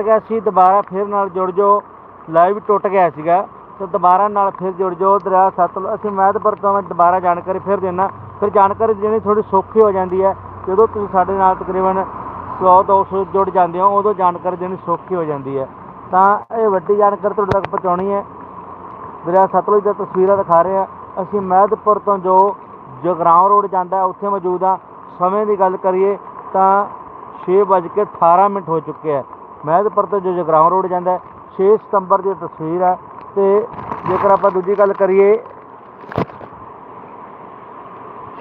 ਟੁੱਟ ਗਿਆ ਸੀ, ਦੁਬਾਰਾ ਫਿਰ ਨਾਲ ਜੁੜ ਜਾਓ। ਲਾਈਵ ਟੁੱਟ ਗਿਆ ਸੀਗਾ, ਤੇ ਦੁਬਾਰਾ ਨਾਲ ਫਿਰ ਜੁੜ ਜਾਓ, ਦਰਿਆ ਸਤਲੁਜ ਅਸੀਂ ਮਹਿਦਪੁਰ ਤੋਂ ਮੈਂ ਦੁਬਾਰਾ ਜਾਣਕਾਰੀ ਫਿਰ ਦੇਣਾ ਫਿਰ ਜਾਣਕਾਰੀ ਦੇਣੀ ਥੋੜੀ ਸੌਖੀ ਹੋ ਜਾਂਦੀ ਹੈ। ਜਦੋਂ ਤੁਸੀਂ ਸਾਡੇ ਨਾਲ ਤਕਰੀਬਨ 100 200 ਜੁੜ ਜਾਂਦੇ ਹੋ, ਉਦੋਂ ਜਾਣਕਾਰੀ ਦੇਣੀ ਸੌਖੀ ਹੋ ਜਾਂਦੀ ਹੈ। ਤਾਂ ਇਹ ਵੱਡੀ ਜਾਣਕਾਰੀ ਤੁਹਾਡੇ ਤੱਕ ਪਹੁੰਚਾਉਣੀ ਹੈ। ਦਰਿਆ ਸਤਲੁਜ ਦੀਆਂ ਤਸਵੀਰਾਂ ਦਿਖਾ ਰਹੇ ਹਾਂ। ਅਸੀਂ ਮਹਿਦਪੁਰ ਤੋਂ ਜੋ ਜਗਰਾਉਂ ਰੋਡ ਜਾਂਦਾ ਉੱਥੇ ਮੌਜੂਦ ਹਾਂ। ਸਮੇਂ ਦੀ ਗੱਲ ਕਰੀਏ ਤਾਂ 6:18 ਮਿੰਟ ਹੋ ਚੁੱਕੇ ਹੈ। ਮਹਿਦਪੁਰ ਤੋਂ ਜੋ ਜਗਰਾਉਂ ਰੋਡ ਜਾਂਦਾ ਹੈ 6 ਸਤੰਬਰ ਦੀ ਤਸਵੀਰ ਹੈ ਤੇ ਜੇਕਰ ਆਪਾਂ ਦੂਜੀ ਗੱਲ ਕਰੀਏ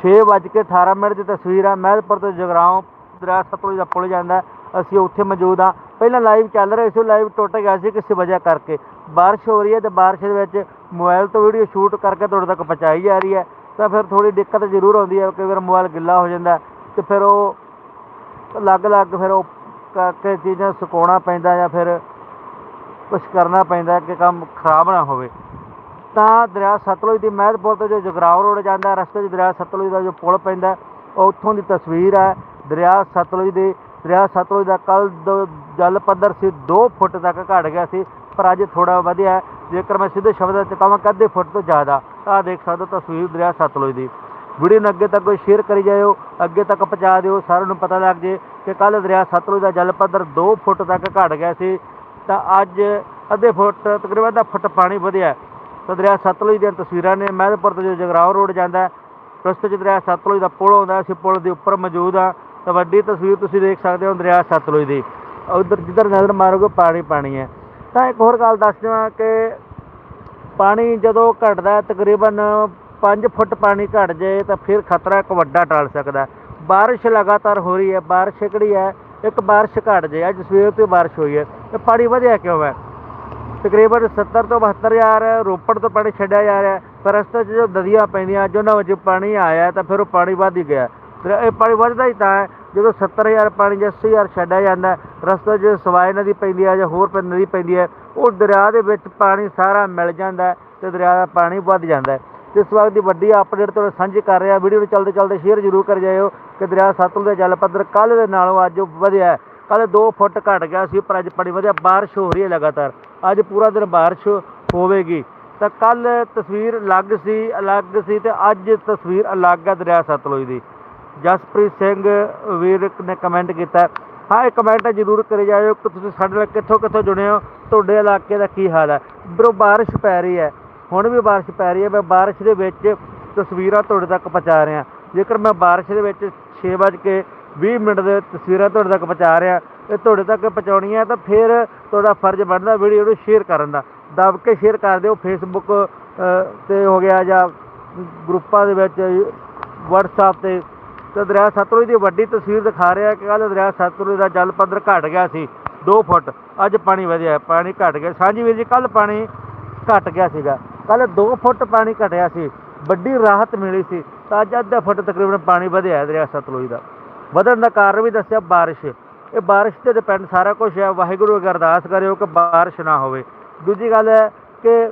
6:18 ਮਿੰਟ ਦੀ ਤਸਵੀਰ ਹੈ, ਮਹਿਦਪੁਰ ਤੋਂ ਜਗਰਾਉਂ ਦਰਿਆ ਸਤਲੁਜ ਦਾ ਪੁਲ ਜਾਂਦਾ ਅਸੀਂ ਉੱਥੇ ਮੌਜੂਦ ਹਾਂ। ਪਹਿਲਾਂ ਲਾਈਵ ਚੱਲ ਰਿਹਾ ਸੀ ਲਾਈਵ ਟੁੱਟ ਗਿਆ ਸੀ ਕਿਸੇ ਵਜ੍ਹਾ ਕਰਕੇ। ਬਾਰਿਸ਼ ਹੋ ਰਹੀ ਹੈ ਤੇ ਬਾਰਿਸ਼ ਦੇ ਵਿੱਚ ਮੋਬਾਈਲ ਤੋਂ ਵੀਡੀਓ ਸ਼ੂਟ ਕਰਕੇ ਤੁਹਾਡੇ ਤੱਕ ਪਹੁੰਚਾਈ ਜਾ ਰਹੀ ਹੈ। ਤਾਂ ਫਿਰ ਥੋੜੀ ਦਿੱਕਤ ਜ਼ਰੂਰ ਆਉਂਦੀ ਹੈ, ਕਈ ਵਾਰ ਮੋਬਾਈਲ ਗਿੱਲਾ ਹੋ ਜਾਂਦਾ ਹੈ ਤੇ ਫਿਰ ਉਹ ਅਲੱਗ-ਅਲੱਗ ਫਿਰ ਉਹ ਕਰਕੇ ਚੀਜ਼ਾਂ ਸੁਕਾਉਣਾ ਪੈਂਦਾ ਜਾਂ ਫਿਰ ਕੁਝ ਕਰਨਾ ਪੈਂਦਾ ਕਿ ਕੰਮ ਖਰਾਬ ਨਾ ਹੋਵੇ। ਤਾਂ ਦਰਿਆ ਸਤਲੁਜ ਦੀ ਮਹਿਦਪੁਰ ਤੋਂ ਜੋ ਜਗਰਾਉਂ ਰੋਡ ਜਾਂਦਾ, ਰਸਤੇ 'ਚ ਦਰਿਆ ਸਤਲੁਜ ਦਾ ਜੋ ਪੁਲ ਪੈਂਦਾ ਉੱਥੋਂ ਦੀ ਤਸਵੀਰ ਹੈ। ਦਰਿਆ ਸਤਲੁਜ ਦੀ, ਦਰਿਆ ਸਤਲੁਜ ਦਾ ਕੱਲ ਜਲ ਪੱਧਰ ਸੀ 2 ਫੁੱਟ ਤੱਕ ਘਟ ਗਿਆ ਸੀ, ਪਰ ਅੱਜ ਥੋੜਾ ਵਧਿਆ ਜੇਕਰ ਮੈਂ ਸਿੱਧੇ ਸ਼ਬਦਾਂ 'ਚ ਕਹਾਂ ਕਿ ਅੱਧੇ ਫੁੱਟ ਤੋਂ ਜ਼ਿਆਦਾ। ਤਾਂ ਦੇਖ ਸਕਦੇ ਹੋ ਤਸਵੀਰ ਦਰਿਆ ਸਤਲੁਜ ਦੀ। ਵੀਡੀਓ ਨੂੰ ਅੱਗੇ ਤੱਕ ਕੋਈ ਸ਼ੇਅਰ ਕਰੀ ਜਾਇਓ ਅੱਗੇ ਤੱਕ ਪਹੁੰਚਾ ਦਿਓ। ਸਾਰਿਆਂ ਨੂੰ ਪਤਾ ਲੱਗ ਜੇ ਕਿ ਕੱਲ ਦਰਿਆ ਸਤਲੁਜ ਦਾ ਜਲ ਪੱਧਰ 2 ਫੁੱਟ ਤੱਕ ਘਟ ਗਿਆ ਸੀ। ਤਾਂ ਅੱਜ ਅੱਧੇ ਫੁੱਟ ਤਕਰੀਬਨ ਅੱਧਾ ਫੁੱਟ ਪਾਣੀ ਵਧਿਆ। ਤਾਂ ਦਰਿਆ ਸਤਲੁਜ ਦੀਆਂ ਤਸਵੀਰਾਂ ਨੇ ਮਹਿਦਪੁਰ ਤੋਂ ਜੋ ਜਗਰਾਉਂ ਰੋਡ ਜਾਂਦਾ ਹੈ, ਰਸਤੇ 'ਚ ਦਰਿਆ ਸਤਲੁਜ ਦਾ ਪੁਲ ਆਉਂਦਾ ਅਸੀਂ ਪੁਲ ਦੇ ਉੱਪਰ ਮੌਜੂਦ ਆ ਤਾਂ ਵੱਡੀ ਤਸਵੀਰ ਤੁਸੀਂ ਦੇਖ ਸਕਦੇ ਹੋ ਦਰਿਆ ਸਤਲੁਜ ਦੀ। ਉਧਰ ਜਿੱਧਰ ਨਜ਼ਰ ਮਾਰੋਗੇ ਪਾਣੀ ਪਾਣੀ ਹੈ। ਤਾਂ ਇੱਕ ਹੋਰ ਗੱਲ ਦੱਸ ਦੇਵਾਂ ਕਿ ਪਾਣੀ ਜਦੋਂ ਘਟਦਾ ਤਕਰੀਬਨ 5 ਫੁੱਟ ਪਾਣੀ ਘਟ ਜਾਏ ਤਾਂ ਫਿਰ ਖਤਰਾ ਇੱਕ ਵੱਡਾ ਟਲ ਸਕਦਾ ਬਾਰਿਸ਼ ਲਗਾਤਾਰ ਹੋ ਰਹੀ ਹੈ, ਬਾਰਿਸ਼ ਕਿਹੜੀ ਹੈ? ਇੱਕ ਬਾਰਿਸ਼ ਘਟ ਜਾਏ, ਅੱਜ ਸਵੇਰ ਤੋਂ ਬਾਰਿਸ਼ ਹੋਈ ਹੈ। ਤੇ ਪਾਣੀ ਵਧਿਆ ਕਿਉਂ ਹੈ? ਤਕਰੀਬਨ 70 ਤੋਂ 72 ਹਜ਼ਾਰ ਰੋਪੜ ਤੋਂ ਪਾਣੀ ਛੱਡਿਆ ਜਾ ਰਿਹਾ ਪਰ ਰਸਤੇ 'ਚ ਜੋ ਨਦੀਆਂ ਪੈਂਦੀਆਂ ਅੱਜ ਉਹਨਾਂ ਵਿੱਚ ਪਾਣੀ ਆਇਆ ਤਾਂ ਫਿਰ ਉਹ ਪਾਣੀ ਵੱਧ ਹੀ ਗਿਆ ਫਿਰ ਇਹ ਪਾਣੀ ਵੱਧਦਾ ਹੀ ਤਾਂ ਹੈ, ਜਦੋਂ 70000 ਪਾਣੀ ਜਾਂ 80000 ਛੱਡਿਆ ਜਾਂਦਾ ਰਸਤੇ 'ਚ ਸਵਾਏ ਨਦੀ ਪੈਂਦੀ ਹੈ ਜਾਂ ਹੋਰ ਨਦੀ ਪੈਂਦੀ ਹੈ, ਉਹ ਦਰਿਆ ਦੇ ਵਿੱਚ ਪਾਣੀ ਸਾਰਾ ਮਿਲ ਜਾਂਦਾ ਹੈ ਤੇ ਦਰਿਆ ਦਾ ਪਾਣੀ ਵੱਧ ਜਾਂਦਾ ਤੇ ਇਸ ਵਕਤ ਦੀ ਵੱਡੀ ਅਪਡੇਟ ਤੁਹਾਡੇ ਸਾਂਝੀ ਕਰ ਰਿਹਾ ਵੀਡੀਓ ਨੂੰ ਚੱਲਦੇ ਚਲਦੇ ਸ਼ੇਅਰ ਜ਼ਰੂਰ ਕਰ ਜਾਇਓ ਕਿ ਦਰਿਆ ਸਤਲੁਜ ਦਾ ਜਲ ਪੱਧਰ ਕੱਲ੍ਹ ਦੇ ਨਾਲੋਂ ਅੱਜ ਵਧਿਆ ਹੈ। ਕੱਲ੍ਹ 2 ਫੁੱਟ ਘਟ ਗਿਆ ਸੀ, ਪਰ ਅੱਜ ਪਾਣੀ ਵਧੀਆ ਬਾਰਿਸ਼ ਹੋ ਰਹੀ ਹੈ ਲਗਾਤਾਰ। ਅੱਜ ਪੂਰਾ ਦਿਨ ਬਾਰਿਸ਼ ਹੋਵੇਗੀ। ਤਾਂ ਕੱਲ ਤਸਵੀਰ ਅਲੱਗ ਸੀ ਅਲੱਗ ਸੀ ਤੇ ਅੱਜ ਤਸਵੀਰ ਅਲੱਗ ਹੈ ਦਰਿਆ ਸਤਲੁਜ ਦੀ। ਜਸਪ੍ਰੀਤ ਸਿੰਘ ਵੀਰ ਨੇ ਕਮੈਂਟ ਕੀਤਾ। ਹਾਂ, ਇਹ ਕਮੈਂਟ ਜ਼ਰੂਰ ਕਰੀ ਜਾਇਓ ਕਿ ਤੁਸੀਂ ਸਾਡੇ ਨਾਲ ਕਿੱਥੋਂ ਕਿੱਥੋਂ ਜੁੜੇ ਹੋ, ਤੁਹਾਡੇ ਇਲਾਕੇ ਦਾ ਕੀ ਹਾਲ ਹੈ? ਬਰੋ, ਬਾਰਿਸ਼ ਪੈ ਰਹੀ ਹੈ। ਹੁਣ ਵੀ ਬਾਰਿਸ਼ ਪੈ ਰਹੀ ਹੈ, ਮੈਂ ਬਾਰਿਸ਼ ਦੇ ਵਿੱਚ ਤਸਵੀਰਾਂ ਤੁਹਾਡੇ ਤੱਕ ਪਹੁੰਚਾ ਰਿਹਾ। ਜੇਕਰ ਮੈਂ ਬਾਰਿਸ਼ ਦੇ ਵਿੱਚ 6 ਵੱਜ ਕੇ 20 ਮਿੰਟ ਦੇ ਤਸਵੀਰਾਂ ਤੁਹਾਡੇ ਤੱਕ ਪਹੁੰਚਾ ਰਿਹਾ, ਇਹ ਤੁਹਾਡੇ ਤੱਕ ਪਹੁੰਚਾਉਣੀ ਹੈ, ਤਾਂ ਫਿਰ ਤੁਹਾਡਾ ਫਰਜ਼ ਬਣਦਾ ਵੀਡੀਓ ਨੂੰ ਸ਼ੇਅਰ ਕਰਨ ਦਾ। ਦਬ ਕੇ ਸ਼ੇਅਰ ਕਰ ਦਿਓ ਫੇਸਬੁੱਕ ਤੇ ਹੋ ਗਿਆ ਜਾਂ ਗਰੁੱਪਾਂ ਦੇ ਵਿੱਚ, WhatsApp ਤੇ। ਤੇ ਦਰਿਆ ਸਤਲੁਜ ਦੀ ਵੱਡੀ ਤਸਵੀਰ ਦਿਖਾ ਰਿਹਾ ਕਿ ਕੱਲ੍ਹ ਦਰਿਆ ਸਤਲੁਜ ਦਾ ਜਲ ਪੱਧਰ ਘਟ ਗਿਆ ਸੀ 2 ਫੁੱਟ। ਅੱਜ ਪਾਣੀ ਵਧਿਆ, ਪਾਣੀ ਘਟ ਗਿਆ। ਸਾਂਝੀ ਵੀਰ ਜੀ ਕੱਲ ਪਾਣੀ ਘਟ ਗਿਆ ਸੀਗਾ। ਕੱਲ 2 ਫੁੱਟ ਪਾਣੀ ਘਟਿਆ ਸੀ, ਵੱਡੀ ਰਾਹਤ ਮਿਲੀ ਸੀ, ਤਾਂ ਅੱਜ ਅੱਧਾ ਫੁੱਟ ਤਕਰੀਬਨ ਪਾਣੀ ਵਧਿਆ ਹੈ ਦਰਿਆ ਸਤਲੁਜ ਦਾ। ਵਧਣ ਦਾ ਕਾਰਨ ਵੀ ਦੱਸਿਆ ਬਾਰਿਸ਼। ਇਹ ਬਾਰਿਸ਼ ਤੇ ਡਿਪੈਂਡ ਸਾਰਾ ਕੁਝ ਹੈ, ਵਾਹਿਗੁਰੂ ਅਗਰ ਅਰਦਾਸ ਕਰਿਓ ਕਿ ਬਾਰਿਸ਼ ਨਾ ਹੋਵੇ। ਦੂਜੀ ਗੱਲ ਹੈ ਕਿ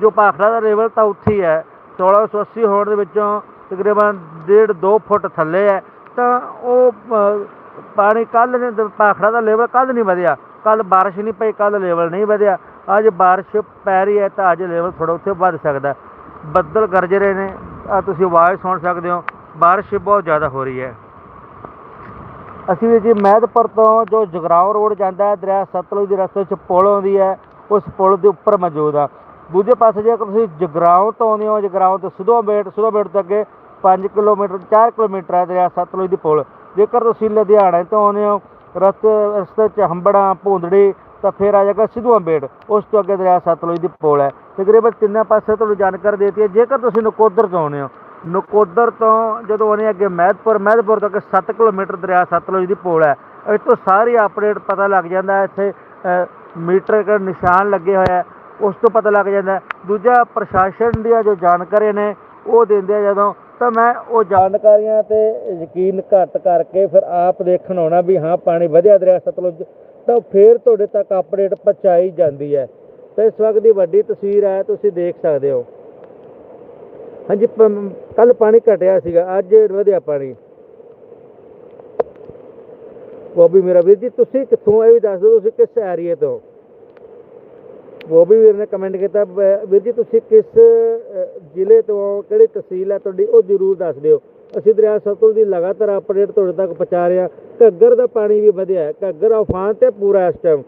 ਜੋ ਭਾਖੜਾ ਦਾ ਲੈਵਲ ਤਾਂ ਉੱਥੇ ਹੀ ਹੈ 1680 ਹੋਣ ਦੇ ਵਿੱਚੋਂ ਤਕਰੀਬਨ 1.5 2 ਫੁੱਟ ਥੱਲੇ ਹੈ, ਤਾਂ ਉਹ ਪਾਣੀ ਕੱਲ ਨੇ, ਭਾਖੜਾ ਦਾ ਲੈਵਲ ਕੱਲ ਨਹੀਂ ਵਧਿਆ। ਕੱਲ ਬਾਰਿਸ਼ ਨਹੀਂ ਪਈ ਕੱਲ ਲੈਵਲ ਨਹੀਂ ਵਧਿਆ। ਅੱਜ ਬਾਰਿਸ਼ ਪੈ ਰਹੀ ਹੈ ਤਾਂ ਅੱਜ ਲੈਵਲ ਥੋੜਾ ਉੱਥੇ ਵੱਧ ਸਕਦਾ ਬੱਦਲ ਗਰਜ ਰਹੇ ਨੇ। ਆ ਤੁਸੀਂ ਆਵਾਜ਼ ਸੁਣ ਸਕਦੇ ਹੋ। ਬਾਰਿਸ਼ ਬਹੁਤ ਜ਼ਿਆਦਾ ਹੋ ਰਹੀ ਹੈ। ਅਸੀਂ ਵੀ ਜੀ ਮਹਿਦਪੁਰ ਤੋਂ ਜੋ ਜਗਰਾਉਂ ਰੋਡ ਜਾਂਦਾ ਹੈ, ਦਰਿਆ ਸਤਲੁਜ ਦੇ ਰਸਤੇ 'ਚ ਪੁਲ ਆਉਂਦੀ ਹੈ, ਉਸ ਪੁਲ ਦੇ ਉੱਪਰ ਮੌਜੂਦ ਆ। ਦੂਜੇ ਪਾਸੇ ਜੇ ਤੁਸੀਂ ਜਗਰਾਉਂ ਤੋਂ ਆਉਂਦੇ ਹੋ, ਜਗਰਾਉਂ ਤੋਂ ਸੁਧੋ ਬੇਟ ਤੋਂ ਅੱਗੇ 5 ਕਿਲੋਮੀਟਰ 4 ਕਿਲੋਮੀਟਰ ਹੈ ਦਰਿਆ ਸਤਲੁਜ ਦੀ ਪੁਲ। ਜੇਕਰ ਤੁਸੀਂ ਲੁਧਿਆਣੇ ਤੋਂ ਆਉਂਦੇ ਹੋ, ਰਸਤੇ ਰਸਤੇ 'ਚ ਹੰਬੜਾ, ਭੂੰਦੜੀ ਤਾਂ ਫਿਰ ਆ ਜਾਏਗਾ ਸਿੱਧੂ ਅੰਬੇੜ ਉਸ ਤੋਂ ਅੱਗੇ ਦਰਿਆ ਸਤਲੁਜ ਦੀ ਪੁਲ ਹੈ। ਤਕਰੀਬਨ ਤਿੰਨਾਂ ਪਾਸੇ ਤੁਹਾਨੂੰ ਜਾਣਕਾਰੀ ਦੇਤੀ ਹੈ। ਜੇਕਰ ਤੁਸੀਂ ਨਕੋਦਰ ਤੋਂ ਆਉਣੇ ਹੋ, ਨਕੋਦਰ ਤੋਂ ਜਦੋਂ ਆਉਂਦੇ ਅੱਗੇ ਮਹਿਦਪੁਰ ਮਹਿਦਪੁਰ ਤੋਂ ਅੱਗੇ 7 ਕਿਲੋਮੀਟਰ ਦਰਿਆ ਸਤਲੁਜ ਦੀ ਪੁਲ ਹੈ। ਇੱਥੋਂ ਸਾਰੀ ਅਪਡੇਟ ਪਤਾ ਲੱਗ ਜਾਂਦਾ ਹੈ। ਇੱਥੇ ਮੀਟਰ ਦਾ ਨਿਸ਼ਾਨ ਲੱਗੇ ਹੋਇਆ ਹੈ। ਉਸ ਤੋਂ ਪਤਾ ਲੱਗ ਜਾਂਦਾ ਦੂਜਾ ਪ੍ਰਸ਼ਾਸਨ ਦੀਆਂ ਜੋ ਜਾਣਕਾਰੀ ਨੇ, ਉਹ ਦਿੰਦੇ ਆ ਜਦੋਂ। ਤਾਂ ਮੈਂ ਉਹ ਜਾਣਕਾਰੀਆਂ ਤੇ ਯਕੀਨ ਘੱਟ ਕਰਕੇ ਫਿਰ ਆਪ ਦੇਖਣ ਆਉਣਾ ਵੀ ਹਾਂ, ਪਾਣੀ ਵਧਿਆ ਦਰਿਆ ਸਤਲੁਜ ਤਾਂ ਫਿਰ ਤੁਹਾਡੇ ਤੱਕ ਅਪਡੇਟ ਪਹੁੰਚਾਈ ਜਾਂਦੀ ਹੈ। ਤਾਂ ਇਸ ਵਕਤ ਦੀ ਵੱਡੀ ਤਸਵੀਰ ਹੈ, ਤੁਸੀਂ ਦੇਖ ਸਕਦੇ ਹੋ। ਹਾਂਜੀ ਕੱਲ ਪਾਣੀ ਘਟਿਆ ਸੀਗਾ, ਅੱਜ ਵਧਿਆ ਪਾਣੀ। ਬੋਬੀ ਮੇਰਾ ਵੀਰ ਜੀ, ਤੁਸੀਂ ਕਿੱਥੋਂ ਇਹ ਵੀ ਦੱਸ ਦਿਓ, ਤੁਸੀਂ ਕਿਸ ਏਰੀਏ ਤੋਂ? ਬੋਬੀ ਵੀਰ ਨੇ ਕਮੈਂਟ ਕੀਤਾ ਵੀਰ ਜੀ, ਤੁਸੀਂ ਕਿਸ ਜ਼ਿਲ੍ਹੇ ਤੋਂ ਕਿਹੜੀ ਤਹਿਸੀਲ ਹੈ, ਤੁਹਾਡੀ, ਉਹ ਜ਼ਰੂਰ ਦੱਸ ਦਿਓ। ਅਸੀਂ ਦਰਿਆ ਸਤਲੁਜ ਦੀ ਲਗਾਤਾਰ ਅਪਡੇਟ ਤੁਹਾਡੇ ਤੱਕ ਪਹੁੰਚਾ ਰਹੇ ਹਾਂ। ਘੱਗਰ ਦਾ ਪਾਣੀ ਵੀ ਵਧਿਆ ਘੱਗਰ ਉਫਾਨ ਤੇ ਪੂਰਾ ਇਸ ਟਾਈਮ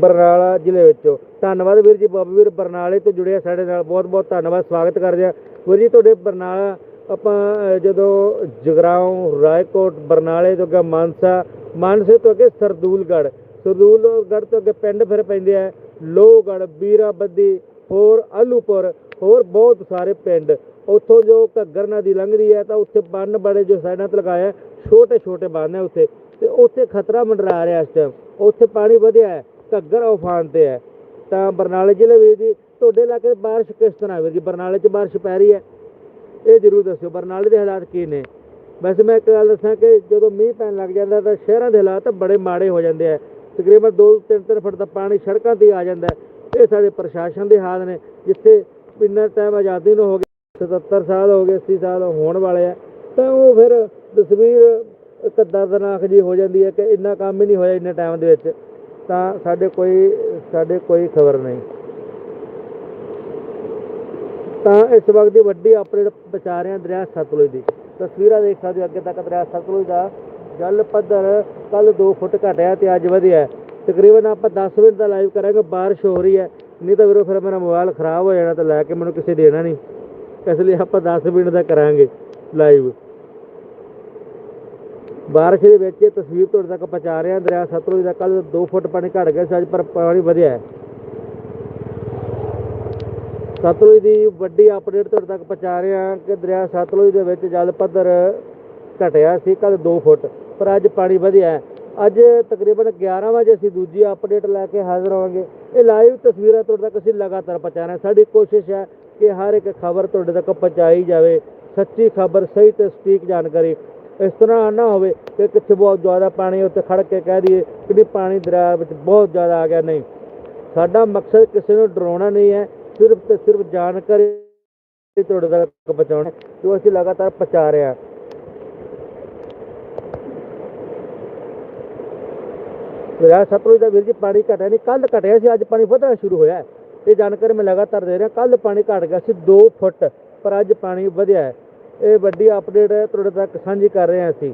ਬਰਨਾਲਾ ਜ਼ਿਲ੍ਹੇ ਵਿੱਚੋਂ। ਧੰਨਵਾਦ ਵੀਰ ਜੀ, ਬਾਬੂ ਵੀਰ ਬਰਨਾਲੇ ਤੋਂ ਜੁੜੇ ਸਾਡੇ ਨਾਲ। ਬਹੁਤ ਬਹੁਤ ਧੰਨਵਾਦ, ਸਵਾਗਤ ਕਰਦੇ ਆ ਵੀਰ ਜੀ, ਤੁਹਾਡੇ ਬਰਨਾਲਾ, ਆਪਾਂ ਜਦੋਂ ਜਗਰਾਉਂ, ਰਾਏਕੋਟ, ਬਰਨਾਲੇ ਤੋਂ ਅੱਗੇ ਮਾਨਸਾ, ਮਾਨਸੇ ਤੋਂ ਅੱਗੇ ਸਰਦੂਲਗੜ੍ਹ। ਸਰਦੂਲਗੜ੍ਹ ਤੋਂ ਅੱਗੇ ਪਿੰਡ ਫਿਰ ਪੈਂਦੇ ਆ। ਲੋਹਗੜ੍ਹ, ਬੀਰਾਬੱਦੀ, ਹੋਰ ਆਲੂਪੁਰ ਹੋਰ ਬਹੁਤ ਸਾਰੇ ਪਿੰਡ। ਉੱਥੋਂ ਜੋ ਘੱਗਰ ਨਦੀ ਲੰਘਦੀ ਹੈ, ਤਾਂ ਉੱਥੇ ਬੰਨ ਬੜੇ ਜੋ ਸਾਈਡਾਂ ਤੇ ਲਗਾਇਆ ਛੋਟੇ ਛੋਟੇ ਬੰਨ ਹੈ ਉੱਥੇ। ਤੇ ਉੱਥੇ ਖਤਰਾ ਮੰਡਰਾ ਰਿਹਾ ਇਸ ਟਾਈਮ ਉੱਥੇ ਪਾਣੀ ਵਧਿਆ ਹੈ, ਘੱਗਰ ਉਫਾਨ ਤੇ ਹੈ। ਤਾਂ ਬਰਨਾਲੇ ਜ਼ਿਲ੍ਹੇ ਵਿੱਚ ਜੀ, ਤੁਹਾਡੇ ਇਲਾਕੇ 'ਚ ਬਾਰਿਸ਼ ਕਿਸ ਤਰ੍ਹਾਂ ਵੀਰ ਜੀ? ਬਰਨਾਲੇ 'ਚ ਬਾਰਿਸ਼ ਪੈ ਰਹੀ ਹੈ? ਇਹ ਜ਼ਰੂਰ ਦੱਸਿਓ, ਬਰਨਾਲੇ ਦੇ ਹਾਲਾਤ ਕੀ ਨੇ? ਵੈਸੇ ਮੈਂ ਇੱਕ ਗੱਲ ਦੱਸਾਂ ਕਿ ਜਦੋਂ ਮੀਂਹ ਪੈਣ ਲੱਗ ਜਾਂਦਾ ਤਾਂ ਸ਼ਹਿਰਾਂ ਦੇ ਹਾਲਾਤ ਬੜੇ ਮਾੜੇ ਹੋ ਜਾਂਦੇ ਆ। ਤਕਰੀਬਨ 2-3 ਫੁੱਟ ਦਾ ਪਾਣੀ ਸੜਕਾਂ ਤੇ ਆ ਜਾਂਦਾ ਇਹ ਸਾਡੇ ਪ੍ਰਸ਼ਾਸਨ ਦੇ ਹਾਲ ਨੇ, ਜਿੱਥੇ ਇੰਨਾ ਟਾਈਮ ਆਜ਼ਾਦੀ ਨੂੰ ਹੋ ਗਿਆ। 77 ਸਾਲ ਹੋ ਗਏ 80 ਸਾਲ ਹੋਣ ਵਾਲੇ ਆ, ਤਾਂ ਉਹ ਫਿਰ ਤਸਵੀਰ ਇੱਕ ਦਰਦਨਾਕ ਜੀ ਹੋ ਜਾਂਦੀ ਹੈ ਕਿ ਇੰਨਾ ਕੰਮ ਹੀ ਨਹੀਂ ਹੋਇਆ ਇੰਨੇ ਟਾਈਮ ਦੇ ਵਿੱਚ, ਤਾਂ ਸਾਡੇ ਕੋਈ ਸਾਡੇ ਕੋਈ ਖਬਰ ਨਹੀਂ। ਤਾਂ ਇਸ ਵਕਤ ਦੀ ਵੱਡੀ ਅਪਡੇਟ ਬਚਾ ਰਹੇ ਹਾਂ ਦਰਿਆ ਸਤਲੁਜ ਦੀ, ਤਸਵੀਰਾਂ ਦੇਖ ਸਕਦੇ ਹੋ ਅੱਗੇ ਤੱਕ ਦਰਿਆ ਸਤਲੁਜ ਦਾ, ਜਲ ਪੱਧਰ ਕੱਲ 2 ਫੁੱਟ ਘਟਿਆ ਤੇ ਅੱਜ ਵਧਿਆ ਤਕਰੀਬਨ ਆਪਾਂ 10 ਮਿੰਟ ਦਾ ਲਾਈਵ ਕਰਾਂਗੇ, ਬਾਰਿਸ਼ ਹੋ ਰਹੀ ਹੈ, ਨਹੀਂ ਤਾਂ ਵੀਰੋ ਫਿਰ ਮੇਰਾ ਮੋਬਾਈਲ ਖਰਾਬ ਹੋ ਜਾਣਾ ਤਾਂ ਲੈ ਕੇ ਮੈਨੂੰ ਕਿਸੇ ਦੇਣਾ ਨਹੀਂ। ਇਸ ਲਈ ਆਪਾਂ 10 ਮਿੰਟ ਦਾ ਕਰਾਂਗੇ ਲਾਈਵ ਬਾਰਿਸ਼ ਦੇ ਵਿੱਚ ਇਹ ਤਸਵੀਰ ਤੁਹਾਡੇ ਤੱਕ ਪਹੁੰਚਾ ਰਹੇ ਹਾਂ ਦਰਿਆ ਸਤਲੁਜ ਦਾ। ਕੱਲ 2 ਫੁੱਟ ਪਾਣੀ ਘਟ ਗਿਆ ਸੀ, ਅੱਜ ਪਰ ਪਾਣੀ ਵਧਿਆ ਹੈ। ਸਤਲੁਜ ਦੀ ਵੱਡੀ ਅਪਡੇਟ ਤੁਹਾਡੇ ਤੱਕ ਪਹੁੰਚਾ ਰਹੇ ਹਾਂ ਕਿ ਦਰਿਆ ਸਤਲੁਜ ਦੇ ਵਿੱਚ ਜਲ ਪੱਧਰ ਘਟਿਆ ਸੀ ਕੱਲ 2 ਫੁੱਟ, ਪਰ ਅੱਜ ਪਾਣੀ ਵਧਿਆ ਅੱਜ ਤਕਰੀਬਨ 11 ਵਜੇ ਅਸੀਂ ਦੂਜੀ ਅਪਡੇਟ ਲੈ ਕੇ ਹਾਜ਼ਰ ਹੋਵਾਂਗੇ। ਇਹ ਲਾਈਵ ਤਸਵੀਰਾਂ ਤੁਹਾਡੇ ਤੱਕ ਅਸੀਂ ਲਗਾਤਾਰ ਪਹੁੰਚਾ ਰਹੇ ਹਾਂ। ਸਾਡੀ ਕੋਸ਼ਿਸ਼ ਹੈ ਕਿ ਹਰ ਇੱਕ ਖਬਰ ਤੁਹਾਡੇ ਤੱਕ ਪਹੁੰਚਾਈ ਜਾਵੇ, ਸੱਚੀ ਖਬਰ, ਸਹੀ ਤੇ ਸਟੀਕ ਜਾਣਕਾਰੀ। ਇਸ ਤਰ੍ਹਾਂ ਨਾ ਹੋਵੇ ਕਿ ਕਿੱਥੇ ਬਹੁਤ ਜ਼ਿਆਦਾ ਪਾਣੀ ਉੱਤੇ ਖੜ ਕੇ ਕਹਿ ਦਈਏ ਕਿ ਵੀ ਪਾਣੀ ਦਰਿਆ ਵਿੱਚ ਬਹੁਤ ਜ਼ਿਆਦਾ ਆ ਗਿਆ। ਨਹੀਂ, ਸਾਡਾ ਮਕਸਦ ਕਿਸੇ ਨੂੰ ਡਰਾਉਣਾ ਨਹੀਂ ਹੈ, ਸਿਰਫ ਤੇ ਸਿਰਫ ਜਾਣਕਾਰੀ ਤੁਹਾਡੇ ਤੱਕ ਪਹੁੰਚਾਉਣਾ ਜੋ ਅਸੀਂ ਲਗਾਤਾਰ ਪਹੁੰਚਾ ਰਹੇ ਹਾਂ। ਦਰਿਆ ਸਤਲੁਜ ਦਾ ਵੀਰ ਜੀ, ਪਾਣੀ ਘਟਿਆ ਨਹੀਂ ਕੱਲ ਘਟਿਆ ਸੀ, ਅੱਜ ਪਾਣੀ ਵਧਣਾ ਸ਼ੁਰੂ ਹੋਇਆ ਇਹ ਜਾਣਕਾਰੀ ਮੈਂ ਲਗਾਤਾਰ ਦੇ ਰਿਹਾ। ਕੱਲ ਪਾਣੀ ਘਟ ਗਿਆ ਸੀ 2 ਫੁੱਟ, ਪਰ ਅੱਜ ਪਾਣੀ ਵਧਿਆ ਹੈ। ਇਹ ਵੱਡੀ ਅਪਡੇਟ ਤੁਹਾਡੇ ਤੱਕ ਸਾਂਝੀ ਕਰ ਰਹੇ ਹਾਂ ਅਸੀਂ।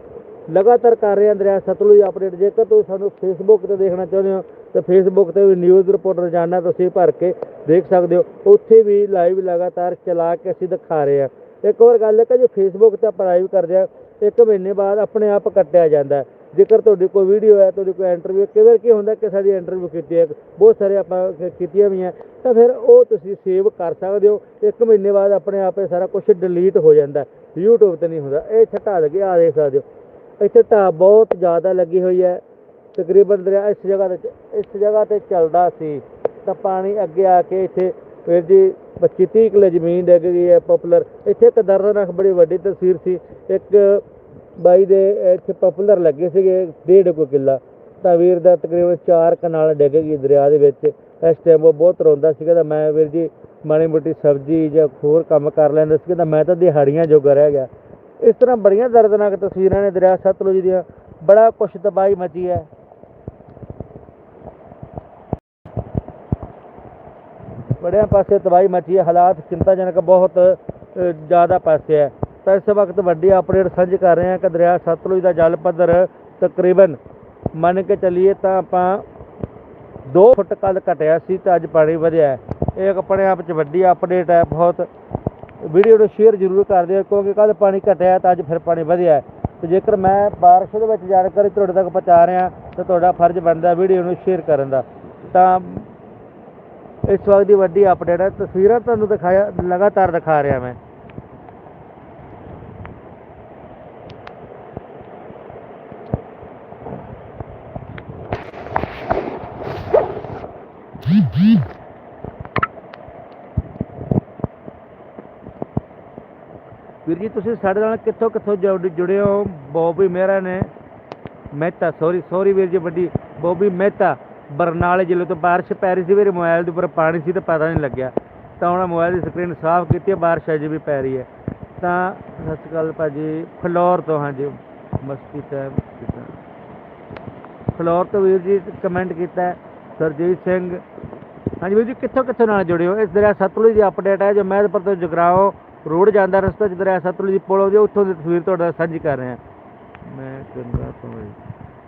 ਲਗਾਤਾਰ ਕਰ ਰਹੇ ਹਾਂ ਦਰਿਆ ਸਤਲੁਜ ਅਪਡੇਟ ਜੇਕਰ ਤੁਸੀਂ ਸਾਨੂੰ ਫੇਸਬੁੱਕ ਤੇ ਦੇਖਣਾ ਚਾਹੁੰਦੇ ਹੋ, ਤਾਂ ਫੇਸਬੁੱਕ ਤੇ ਵੀ ਨਿਊਜ਼ ਰਿਪੋਰਟ ਰੋਜ਼ਾਨਾ ਤੁਸੀਂ ਭਰ ਕੇ ਦੇਖ ਸਕਦੇ ਹੋ। ਉੱਥੇ ਵੀ ਲਾਈਵ ਲਗਾਤਾਰ ਚਲਾ ਕੇ ਅਸੀਂ ਦਿਖਾ ਰਹੇ ਹਾਂ। ਇੱਕ ਹੋਰ ਗੱਲ ਹੈ ਕਿ ਜੋ ਫੇਸਬੁੱਕ ਤੇ ਆਪਾਂ ਲਾਈਵ ਕਰਦੇ ਆ ਇੱਕ ਮਹੀਨੇ ਬਾਅਦ ਆਪਣੇ ਆਪ ਕੱਟਿਆ ਜਾਂਦਾ ਹੈ। ਜੇਕਰ ਤੁਹਾਡੀ ਕੋਈ ਵੀਡੀਓ ਹੈ, ਤੁਹਾਡੀ ਕੋਈ ਇੰਟਰਵਿਊ ਕਈ ਵਾਰ ਕੀ ਹੁੰਦਾ ਕਿ ਸਾਡੀ ਇੰਟਰਵਿਊ ਕੀਤੀ ਹੈ ਬਹੁਤ ਸਾਰੇ ਆਪਾਂ ਕੀਤੀਆਂ ਵੀ ਹੈ ਤਾਂ ਫਿਰ ਉਹ ਤੁਸੀਂ ਸੇਵ ਕਰ ਸਕਦੇ ਹੋ। ਇੱਕ ਮਹੀਨੇ ਬਾਅਦ ਆਪਣੇ ਆਪ ਸਾਰਾ ਕੁਝ ਡਿਲੀਟ ਹੋ ਜਾਂਦਾ ਹੈ। YouTube ਤੇ ਨਹੀਂ ਹੁੰਦਾ। ਇਹ ਛਟਾ ਲੱਗੇ ਆ ਦੇਖ ਸਕਦੇ ਹੋ। ਇੱਥੇ ਢਾਹ ਬਹੁਤ ਜ਼ਿਆਦਾ ਲੱਗੀ ਹੋਈ ਹੈ। ਤਕਰੀਬਨ ਦਰਿਆ ਇਸ ਜਗ੍ਹਾ ਤੇ, ਇਸ ਜਗ੍ਹਾ ਤੇ ਚੱਲਦਾ ਸੀ। ਤਾਂ ਪਾਣੀ ਅੱਗੇ ਆ ਕੇ ਇੱਥੇ ਫਿਰ ਜੀ 25 30 ਕਿੱਲੇ ਜ਼ਮੀਨ ਡਿੱਗ ਗਈ ਹੈ ਪਪੂਲਰ ਇੱਥੇ ਇੱਕ ਦਰਦਨਾਕ ਬੜੀ ਵੱਡੀ ਤਸਵੀਰ ਸੀ। ਇੱਕ ਬਾਈ ਦੇ ਇੱਥੇ ਪਪੂਲਰ ਲੱਗੇ ਸੀਗੇ, ਡੇਢ ਕੁ ਕਿੱਲਾ। ਤਾਂ ਵੀਰ ਦਾ ਤਕਰੀਬਨ ਚਾਰ ਕਨਾਲ ਡਿੱਗ ਗਈ ਦਰਿਆ ਦੇ ਵਿੱਚ। ਇਸ ਟਾਈਮ ਉਹ ਬਹੁਤ ਰੋਂਦਾ ਸੀਗਾ ਤਾਂ ਮੈਂ ਵੀਰ ਜੀ ਮਾੜੀ ਮੋਟੀ ਸਬਜ਼ੀ ਜਾਂ ਹੋਰ ਕੰਮ ਕਰ ਲੈਂਦਾ ਸੀਗਾ ਤਾਂ ਮੈਂ ਤਾਂ ਦਿਹਾੜੀਆਂ ਜੋਗਾ ਰਹਿ ਗਿਆ। ਇਸ ਤਰ੍ਹਾਂ ਬੜੀਆਂ ਦਰਦਨਾਕ ਤਸਵੀਰਾਂ ਨੇ ਦਰਿਆ ਸਤਲੁਜ ਦੀਆਂ। ਬੜਾ ਕੁਛ ਤਬਾਹੀ ਮਚੀ ਹੈ। ਬੜਿਆਂ ਪਾਸੇ ਤਬਾਹੀ ਮਚੀ ਹੈ। ਹਾਲਾਤ ਚਿੰਤਾਜਨਕ ਬਹੁਤ ਜ਼ਿਆਦਾ ਪਾਸੇ ਹੈ। ਤਾਂ ਇਸ ਵਕਤ ਵੱਡੀ ਅਪਡੇਟ ਸਾਂਝੀ ਕਰ ਰਹੇ ਹਾਂ ਕਿ ਦਰਿਆ ਸਤਲੁਜ ਦਾ ਜਲ ਪੱਧਰ ਤਕਰੀਬਨ ਮੰਨ ਕੇ ਚੱਲੀਏ ਤਾਂ ਆਪਾਂ 2 ਫੁੱਟ ਕੱਲ ਘਟਿਆ ਸੀ ਤਾਂ ਅੱਜ ਪਾਣੀ ਵਧਿਆ ਇਹ ਆਪਣੇ ਆਪ 'ਚ ਵੱਡੀ ਅਪਡੇਟ ਹੈ। ਬਹੁਤ ਵੀਡੀਓ ਨੂੰ ਸ਼ੇਅਰ ਜ਼ਰੂਰ ਕਰ ਦਿਓ ਕਿਉਂਕਿ ਕੱਲ ਪਾਣੀ ਘਟਿਆ ਤਾਂ ਅੱਜ ਫਿਰ ਪਾਣੀ ਵਧਿਆ ਹੈ। ਤੇ ਜੇਕਰ ਮੈਂ ਬਾਰਿਸ਼ ਦੇ ਵਿੱਚ ਜਾਣਕਾਰੀ ਤੁਹਾਡੇ ਤੱਕ ਪਹੁੰਚਾ ਰਿਹਾ ਤਾਂ ਤੁਹਾਡਾ ਫਰਜ਼ ਬਣਦਾ ਵੀਡੀਓ ਨੂੰ ਸ਼ੇਅਰ ਕਰਨ ਦਾ। ਤਾਂ ਇਸ ਵਕਤ ਦੀ ਵੱਡੀ ਅਪਡੇਟ ਹੈ। ਤਸਵੀਰਾਂ ਤੁਹਾਨੂੰ ਦਿਖਾਇਆ ਲਗਾਤਾਰ ਦਿਖਾ ਰਿਹਾ ਮੈਂ। ਵੀਰ ਜੀ ਤੁਸੀਂ ਸਾਡੇ ਨਾਲ ਕਿੱਥੋਂ ਕਿੱਥੋਂ ਜੁੜੇ ਹੋ? ਬੋਬੀ ਮਹਿਰਾ ਨੇ ਮਹਿਤਾ ਸੌਰੀ ਸੌਰੀ ਵੀਰ ਜੀ ਵੱਡੀ। ਬੋਬੀ ਮਹਿਤਾ ਬਰਨਾਲੇ ਜ਼ਿਲ੍ਹੇ ਤੋਂ ਬਾਰਿਸ਼ ਪੈ ਰਹੀ ਸੀ ਮੇਰੇ ਮੋਬਾਈਲ ਦੇ ਉੱਪਰ ਪਾਣੀ ਸੀ ਤਾਂ ਪਤਾ ਨਹੀਂ ਲੱਗਿਆ। ਤਾਂ ਹੁਣ ਮੋਬਾਈਲ ਦੀ ਸਕਰੀਨ ਸਾਫ਼ ਕੀਤੀ ਹੈ ਬਾਰਿਸ਼ ਅਜੇ ਵੀ ਪੈ ਰਹੀ ਹੈ। ਤਾਂ ਸਤਿ ਸ਼੍ਰੀ ਅਕਾਲ ਭਾਜੀ ਫਲੋਰ ਤੋਂ ਹਾਂਜੀ ਮਸਤੀ ਸਾਹਿਬ ਫਲੋਰ ਤੋਂ ਵੀਰ ਜੀ ਕਮੈਂਟ ਕੀਤਾ ਹੈ, ਸਰਜੀਤ ਸਿੰਘ ਹਾਂਜੀ ਵੀਰ ਜੀ, ਕਿੱਥੋਂ ਕਿੱਥੋਂ ਨਾਲ ਜੁੜੇ ਹੋ? ਇਸ ਦਰਿਆ ਸਤਲੁਜ ਦੀ ਅਪਡੇਟ ਹੈ, ਜੋ ਮਹਿਦਪੁਰ ਤੋਂ ਜਗਰਾਓ ਰੋਡ ਜਾਂਦਾ ਰਸਤਾ ਜਿ ਦਰਿਆ ਸਤਲੁਜ ਦੀ ਪੁਲ ਆਉਂਦੀ ਉੱਥੋਂ ਦੀ ਤਸਵੀਰ ਤੁਹਾਡੇ ਨਾਲ ਸਾਂਝੀ ਕਰ ਰਹੇ ਹਾਂ। ਮੈਂ ਗੰਗਾ ਤੋਂ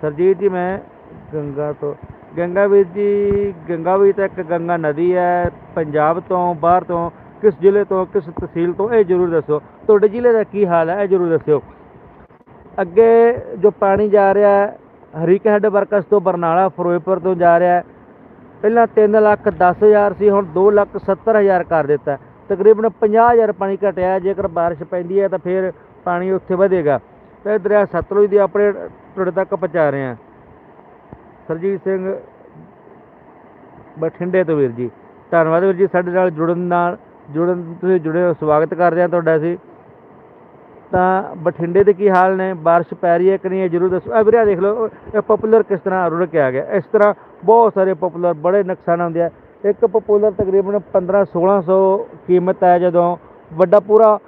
ਸਰਜੀਤ ਜੀ, ਮੈਂ ਗੰਗਾ ਤੋਂ। ਗੰਗਾ ਵੀਰ ਜੀ, ਗੰਗਾ ਵੀ ਤਾਂ ਇੱਕ ਗੰਗਾ ਨਦੀ ਹੈ, ਪੰਜਾਬ ਤੋਂ, ਬਾਹਰ ਤੋਂ, ਕਿਸ ਜ਼ਿਲ੍ਹੇ ਤੋਂ, ਕਿਸ ਤਹਿਸੀਲ ਤੋਂ, ਇਹ ਜ਼ਰੂਰ ਦੱਸੋ। ਤੁਹਾਡੇ ਜ਼ਿਲ੍ਹੇ ਦਾ ਕੀ ਹਾਲ ਹੈ, ਇਹ ਜ਼ਰੂਰ ਦੱਸਿਓ। ਅੱਗੇ ਜੋ ਪਾਣੀ ਜਾ ਰਿਹਾ ਹੈ ਹਰੀਕ ਵਰਕਸ ਤੋਂ ਬਰਨਾਲਾ, ਫਿਰੋਜ਼ਪੁਰ ਤੋਂ ਜਾ ਰਿਹਾ ਹੈ ਪਹਿਲਾਂ 3 ਲੱਖ 10 ਹਜ਼ਾਰ ਸੀ, ਹੁਣ 2 ਲੱਖ 70 ਹਜ਼ਾਰ ਕਰ ਦਿੱਤਾ। ਤਕਰੀਬਨ 50 ਹਜ਼ਾਰ ਪਾਣੀ ਘਟਿਆ, ਜੇਕਰ ਬਾਰਿਸ਼ ਪੈਂਦੀ ਹੈ ਤਾਂ ਫਿਰ ਪਾਣੀ ਉੱਥੇ ਵਧੇਗਾ। ਤੇ ਦਰਿਆ ਸਤਲੁਜ ਦੀ ਆਪਣੇ ਤੁਹਾਡੇ ਤੱਕ ਪਹੁੰਚਾ ਰਹੇ ਹਾਂ। ਸਰਜੀਤ ਸਿੰਘ ਬਠਿੰਡੇ ਤੋਂ ਵੀਰ ਜੀ, ਧੰਨਵਾਦ ਵੀਰ ਜੀ ਸਾਡੇ ਨਾਲ ਜੁੜਨ ਨਾਲ, ਜੁੜਨ, ਤੁਸੀਂ ਜੁੜੇ ਹੋ, ਸਵਾਗਤ ਕਰਦੇ ਹਾਂ ਤੁਹਾਡਾ ਅਸੀਂ। ਤਾਂ ਬਠਿੰਡੇ ਦੇ ਕੀ ਹਾਲ ਨੇ? ਬਾਰਿਸ਼ ਪੈ ਰਹੀ ਹੈ ਕਿ ਨਹੀਂ ਇਹ ਜ਼ਰੂਰ ਦੱਸੋ। ਇਹ ਵੀਰੇ ਦੇਖ ਲਓ, ਇਹ ਪਪੂਲਰ ਕਿਸ ਤਰ੍ਹਾਂ ਰੁੜ ਕੇ ਆ ਗਿਆ। ਇਸ ਤਰ੍ਹਾਂ ਬਹੁਤ ਸਾਰੇ ਪਪੂਲਰ ਬੜੇ ਨੁਕਸਾਨ ਹੁੰਦੇ ਆ। ਇੱਕ ਪਪੂਲਰ ਤਕਰੀਬਨ 15 1600 ਕੀਮਤ ਹੈ ਜਦੋਂ ਵੱਡਾ ਪੂਰਾ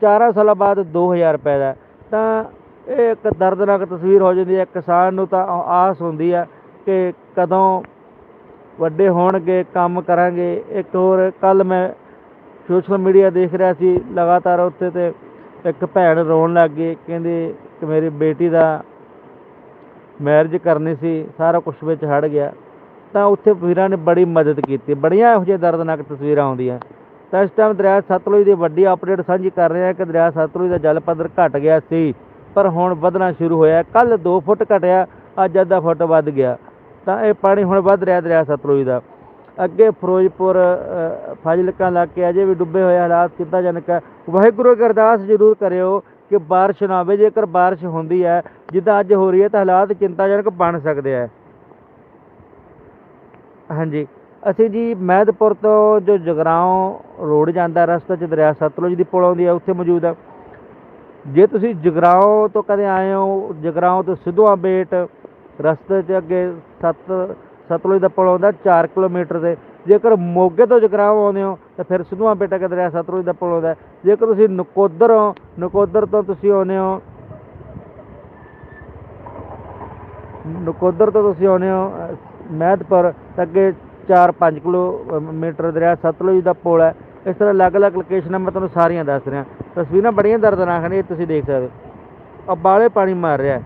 4 ਸਾਲਾਂ ਬਾਅਦ 2000 ਰੁਪਏ ਦਾ। ਤਾਂ ਇਹ ਇੱਕ ਦਰਦਨਾਕ ਤਸਵੀਰ ਹੋ ਜਾਂਦੀ ਹੈ। ਕਿਸਾਨ ਨੂੰ ਤਾਂ ਆਸ ਹੁੰਦੀ ਹੈ ਕਿ ਕਦੋਂ ਵੱਡੇ ਹੋਣਗੇ, ਕੰਮ ਕਰਾਂਗੇ। ਇੱਕ ਹੋਰ ਕੱਲ ਮੈਂ ਸੋਸ਼ਲ ਮੀਡੀਆ ਦੇਖ ਰਿਹਾ ਸੀ, ਲਗਾਤਾਰ ਉੱਥੇ ਤੇ ਇੱਕ ਭੈਣ ਰੋਣ ਲੱਗ ਗਈ, ਕਹਿੰਦੀ ਕਿ ਮੇਰੀ ਬੇਟੀ ਦਾ ਮੈਰਿਜ ਕਰਨੀ ਸੀ, ਸਾਰਾ ਕੁਝ ਵਿੱਚ ਹੜ ਗਿਆ। ਤਾਂ ਉੱਥੇ ਵੀਰਾਂ ਨੇ ਬੜੀ ਮਦਦ ਕੀਤੀ, ਬੜੀਆਂ ਇਹੋ ਜਿਹੀਆਂ ਦਰਦਨਾਕ ਤਸਵੀਰਾਂ ਆਉਂਦੀਆਂ। ਤਾਂ ਇਸ ਟਾਈਮ ਦਰਿਆ ਸਤਲੁਜ ਦੀ ਵੱਡੀ ਅਪਡੇਟ ਸਾਂਝੀ ਕਰ ਰਹੇ ਹਾਂ ਕਿ ਦਰਿਆ ਸਤਲੁਜ ਦਾ ਜਲ ਪੱਧਰ ਘਟ ਗਿਆ ਸੀ, ਪਰ ਹੁਣ ਵਧਣਾ ਸ਼ੁਰੂ ਹੋਇਆ। ਕੱਲ 2 ਫੁੱਟ ਘਟਿਆ, ਅੱਜ ਅੱਧਾ ਫੁੱਟ ਵੱਧ ਗਿਆ। ਤਾਂ ਇਹ ਪਾਣੀ ਹੁਣ ਵੱਧ ਰਿਹਾ ਦਰਿਆ ਸਤਲੁਜ ਦਾ। ਅੱਗੇ ਫਿਰੋਜ਼ਪੁਰ ਫਾਜ਼ਿਲਕਾ ਇਲਾਕੇ ਅਜੇ ਵੀ ਡੁੱਬੇ ਹੋਏ ਹਾਲਾਤ ਚਿੰਤਾਜਨਕ ਹੈ। ਵਾਹਿਗੁਰੂ ਅੱਗੇ ਅਰਦਾਸ ਜ਼ਰੂਰ ਕਰਿਓ ਕਿ ਬਾਰਿਸ਼ ਨਾ ਹੋਵੇ ਜੇਕਰ ਬਾਰਿਸ਼ ਹੁੰਦੀ ਹੈ, ਜਿੱਦਾਂ ਅੱਜ ਹੋ ਰਹੀ ਹੈ, ਤਾਂ ਹਾਲਾਤ ਚਿੰਤਾਜਨਕ ਬਣ ਸਕਦੇ ਆ ਹਾਂਜੀ। ਅਸੀਂ ਜੀ ਮਹਿਦਪੁਰ ਤੋਂ ਜੋ ਜਗਰਾਉਂ ਰੋਡ ਜਾਂਦਾ, ਰਸਤੇ 'ਚ ਦਰਿਆ ਸਤਲੁਜ ਦੀ ਪੁਲ ਆਉਂਦੀ ਹੈ, ਉੱਥੇ ਮੌਜੂਦ ਹੈ। ਜੇ ਤੁਸੀਂ ਜਗਰਾਉਂ ਤੋਂ ਕਦੇ ਆਏ ਹੋ, ਜਗਰਾਉਂ ਤੋਂ ਸਿੱਧੂਆਂ ਬੇਟ ਰਸਤੇ 'ਚ ਅੱਗੇ ਸੱਤ ਸਤਲੁਜ ਦਾ ਪੁਲ ਆਉਂਦਾ 4 ਕਿਲੋਮੀਟਰ ਤੇ। ਜੇਕਰ ਮੋਗੇ ਤੋਂ ਜਗਰਾਉਂ ਆਉਂਦੇ ਹੋ ਤਾਂ ਫਿਰ ਸਿੱਧੂਆਂ ਬੇਟਾ ਅੱਗੇ ਦਰਿਆ ਸਤਲੁਜ ਦਾ ਪੁਲ ਆਉਂਦਾ ਜੇਕਰ ਤੁਸੀਂ ਨਕੋਦਰ ਹੋ ਨਕੋਦਰ ਤੋਂ ਤੁਸੀਂ ਆਉਂਦੇ ਹੋ ਨਕੋਦਰ ਤੋਂ ਤੁਸੀਂ ਆਉਂਦੇ ਹੋ ਅ, ਮਹਿਦਪੁਰ ਤਾਂ ਅੱਗੇ 4-5 ਕਿਲੋਮੀਟਰ ਦਰਿਆ ਸਤਲੁਜ ਦਾ ਪੁਲ ਹੈ। ਇਸ ਤਰ੍ਹਾਂ ਅਲੱਗ-ਅਲੱਗ ਲੋਕੇਸ਼ਨਾਂ ਮੈਂ ਤੁਹਾਨੂੰ ਸਾਰੀਆਂ ਦੱਸ ਰਿਹਾ। ਤਸਵੀਰਾਂ ਬੜੀਆਂ ਦਰਦਨਾਕ ਨੇ ਇਹ ਤੁਸੀਂ ਦੇਖ ਸਕਦੇ ਹੋ। ਅਬਾਲੇ ਪਾਣੀ ਮਾਰ ਰਿਹਾ ਹੈ।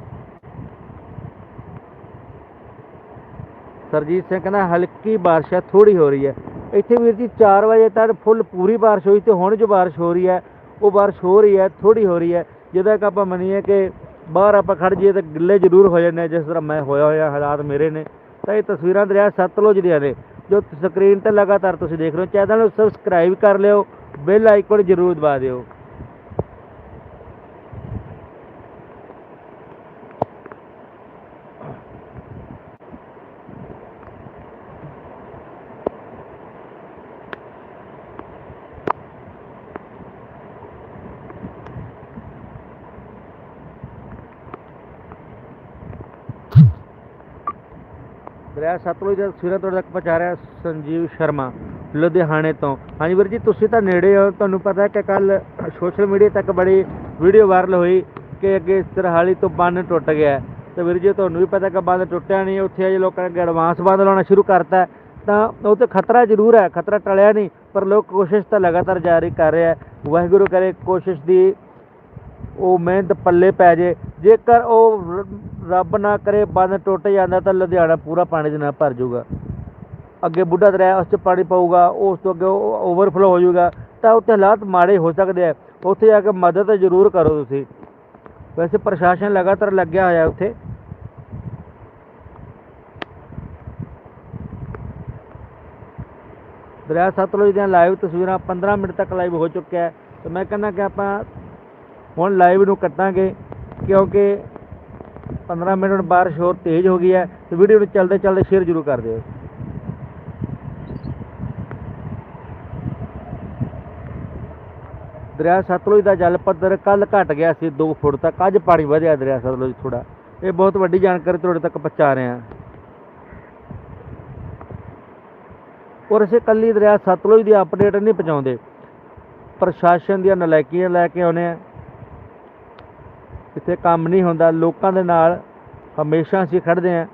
ਸਰਜੀਤ ਸਿੰਘ ਕਹਿੰਦਾ ਹਲਕੀ ਬਾਰਿਸ਼ ਹੈ ਥੋੜੀ ਹੋ ਰਹੀ ਹੈ। ਇੱਥੇ ਵੀਰ ਜੀ 4 ਵਜੇ ਤੱਕ ਫੁੱਲ ਪੂਰੀ ਬਾਰਿਸ਼ ਹੋਈ ਤੇ ਹੁਣ ਜੋ ਬਾਰਿਸ਼ ਹੋ ਰਹੀ ਹੈ ਉਹ ਬਾਰਿਸ਼ ਹੋ ਰਹੀ ਹੈ ਥੋੜੀ ਹੋ ਰਹੀ ਹੈ। ਜਿਹਦਾ ਕਿ ਆਪਾਂ ਮੰਨੀਏ ਕਿ ਬਾਹਰ ਆਪਾਂ ਖੜ ਜਾਈਏ ਤਾਂ ਗਿੱਲੇ ਜ਼ਰੂਰ ਹੋ ਜਾਂਦੇ ਆ, ਜਿਸ ਤਰ੍ਹਾਂ ਮੈਂ ਹੋਇਆ ਹੋਇਆ ਹਾਲਾਤ ਮੇਰੇ ਨੇ। ਤਾਂ ਇਹ ਤਸਵੀਰਾਂ ਦਰਿਆ ਸਤਲੁਜ ਦੀਆਂ ਨੇ। ਜੋ ਸਕਰੀਨ ਤੇ ਲਗਾਤਾਰ ਤੁਸੀਂ ਦੇਖ ਰਹੇ ਹੋ ਚੈਨਲ ਨੂੰ ਸਬਸਕ੍ਰਾਈਬ ਕਰ ਲਿਓ ਬੈਲ ਆਈਕਨ ਜ਼ਰੂਰ ਦਬਾ ਦਿਓ। ਦਰਿਆ ਸਤਲੁਜ ਦਾ ਤਸਵੀਰਾਂ ਤੁਹਾਡੇ ਤੱਕ ਪਹੁੰਚਾ ਰਿਹਾ ਸੰਜੀਵ ਸ਼ਰਮਾ, ਲੁਧਿਆਣੇ ਤੋਂ। ਹਾਂਜੀ ਵੀਰ ਜੀ, ਤੁਸੀਂ ਤਾਂ ਨੇੜੇ ਹੋ। ਤੁਹਾਨੂੰ ਪਤਾ ਹੈ ਕਿ ਕੱਲ ਸੋਸ਼ਲ ਮੀਡੀਆ ਤੱਕ ਬੜੀ ਵੀਡੀਓ ਵਾਇਰਲ ਹੋਈ ਕਿ ਅੱਗੇ ਸਰਹਾਲੀ ਤੋਂ ਬੰਨ ਟੁੱਟ ਗਿਆ ਹੈ। ਤੇ ਵੀਰ ਜੀ, ਤੁਹਾਨੂੰ ਵੀ ਪਤਾ ਕਿ ਬੰਨ ਟੁੱਟਿਆ ਨਹੀਂ। ਉੱਥੇ ਅਜੇ ਲੋਕਾਂ ਨੇ ਐਡਵਾਂਸ ਬੰਨ ਲਾਉਣਾ ਸ਼ੁਰੂ ਕਰਤਾ ਤਾਂ ਉਹ ਤੇ ਖਤਰਾ ਜ਼ਰੂਰ ਹੈ, ਖਤਰਾ ਟਲਿਆ ਨਹੀਂ, ਪਰ ਲੋਕ ਕੋਸ਼ਿਸ਼ ਤਾਂ ਲਗਾਤਾਰ ਜਾਰੀ ਕਰ ਰਹੇ ਹੈ। ਵਾਹਿਗੁਰੂ ਕਰੇ ਕੋਸ਼ਿਸ਼ ਦੀ ਉਹ ਮਿਹਨਤ ਪੱਲੇ ਪੈ ਜੇ। ਜੇਕਰ ਉਹ ਰੱਬ ਨਾ ਕਰੇ ਬੰਦ ਟੁੱਟ ਜਾਂਦਾ ਤਾਂ ਲੁਧਿਆਣਾ ਪੂਰਾ ਪਾਣੀ ਦੇ ਨਾਲ ਭਰ ਜਾਊਗਾ। ਅੱਗੇ ਬੁੱਢਾ ਦਰਿਆ ਉਸ 'ਚ ਪਾਣੀ ਪਊਗਾ, ਉਸ ਤੋਂ ਅੱਗੇ ਓਵਰਫਲੋ ਹੋ ਜਾਊਗਾ। ਤਾਂ ਉੱਥੇ ਹਾਲਾਤ ਮਾੜੇ ਹੋ ਸਕਦੇ ਆ। ਉੱਥੇ ਜਾ ਕੇ ਮਦਦ ਜ਼ਰੂਰ ਕਰੋ ਤੁਸੀਂ। ਵੈਸੇ ਪ੍ਰਸ਼ਾਸਨ ਲਗਾਤਾਰ ਲੱਗਿਆ ਹੋਇਆ ਉੱਥੇ। ਦਰਿਆ ਸਤਲੁਜ ਦੀਆਂ ਲਾਈਵ ਤਸਵੀਰਾਂ 15 ਮਿੰਟ ਤੱਕ ਲਾਈਵ ਹੋ ਚੁੱਕਿਆ ਹੈ। ਤੇ ਮੈਂ ਕਹਿੰਦਾ ਕਿ ਆਪਾਂ ਹੁਣ ਲਾਈਵ ਨੂੰ ਕੱਟਾਂਗੇ, ਕਿਉਂਕਿ 15 ਮਿੰਟ ਹੁਣ ਬਾਰਿਸ਼ ਹੋਰ ਤੇਜ਼ ਹੋ ਗਈ ਹੈ, ਤੇ ਵੀਡੀਓ ਨੂੰ ਚੱਲਦੇ ਚੱਲਦੇ ਸ਼ੇਅਰ ਜ਼ਰੂਰ ਕਰ ਦਿਓ। ਦਰਿਆ ਸਤਲੁਜ ਦਾ ਜਲ ਪੱਧਰ ਕੱਲ ਘਟ ਗਿਆ ਸੀ 2 ਫੁੱਟ ਤੱਕ, ਅੱਜ ਪਾਣੀ ਵਧਿਆ ਦਰਿਆ ਸਤਲੁਜ ਥੋੜਾ ਇਹ ਬਹੁਤ ਵੱਡੀ ਜਾਣਕਾਰੀ ਤੁਹਾਡੇ ਤੱਕ ਪਹੁੰਚਾ ਰਹੇ ਹਾਂ। ਔਰ ਅਸੀਂ ਕੱਲੀ ਦਰਿਆ ਸਤਲੁਜ ਦੀ ਅਪਡੇਟ ਨਹੀਂ ਪਹੁੰਚਾਉਂਦੇ। ਪ੍ਰਸ਼ਾਸਨ ਦੀਆਂ ਨਲਾਇਕੀਆਂ ਲੈ ਕੇ ਆਉਂਦੇ ਆ। ਇੱਥੇ ਕੰਮ ਨਹੀਂ ਹੁੰਦਾ, ਲੋਕਾਂ ਦੇ ਨਾਲ ਹਮੇਸ਼ਾ ਅਸੀਂ ਖੜਦੇ ਹਾਂ।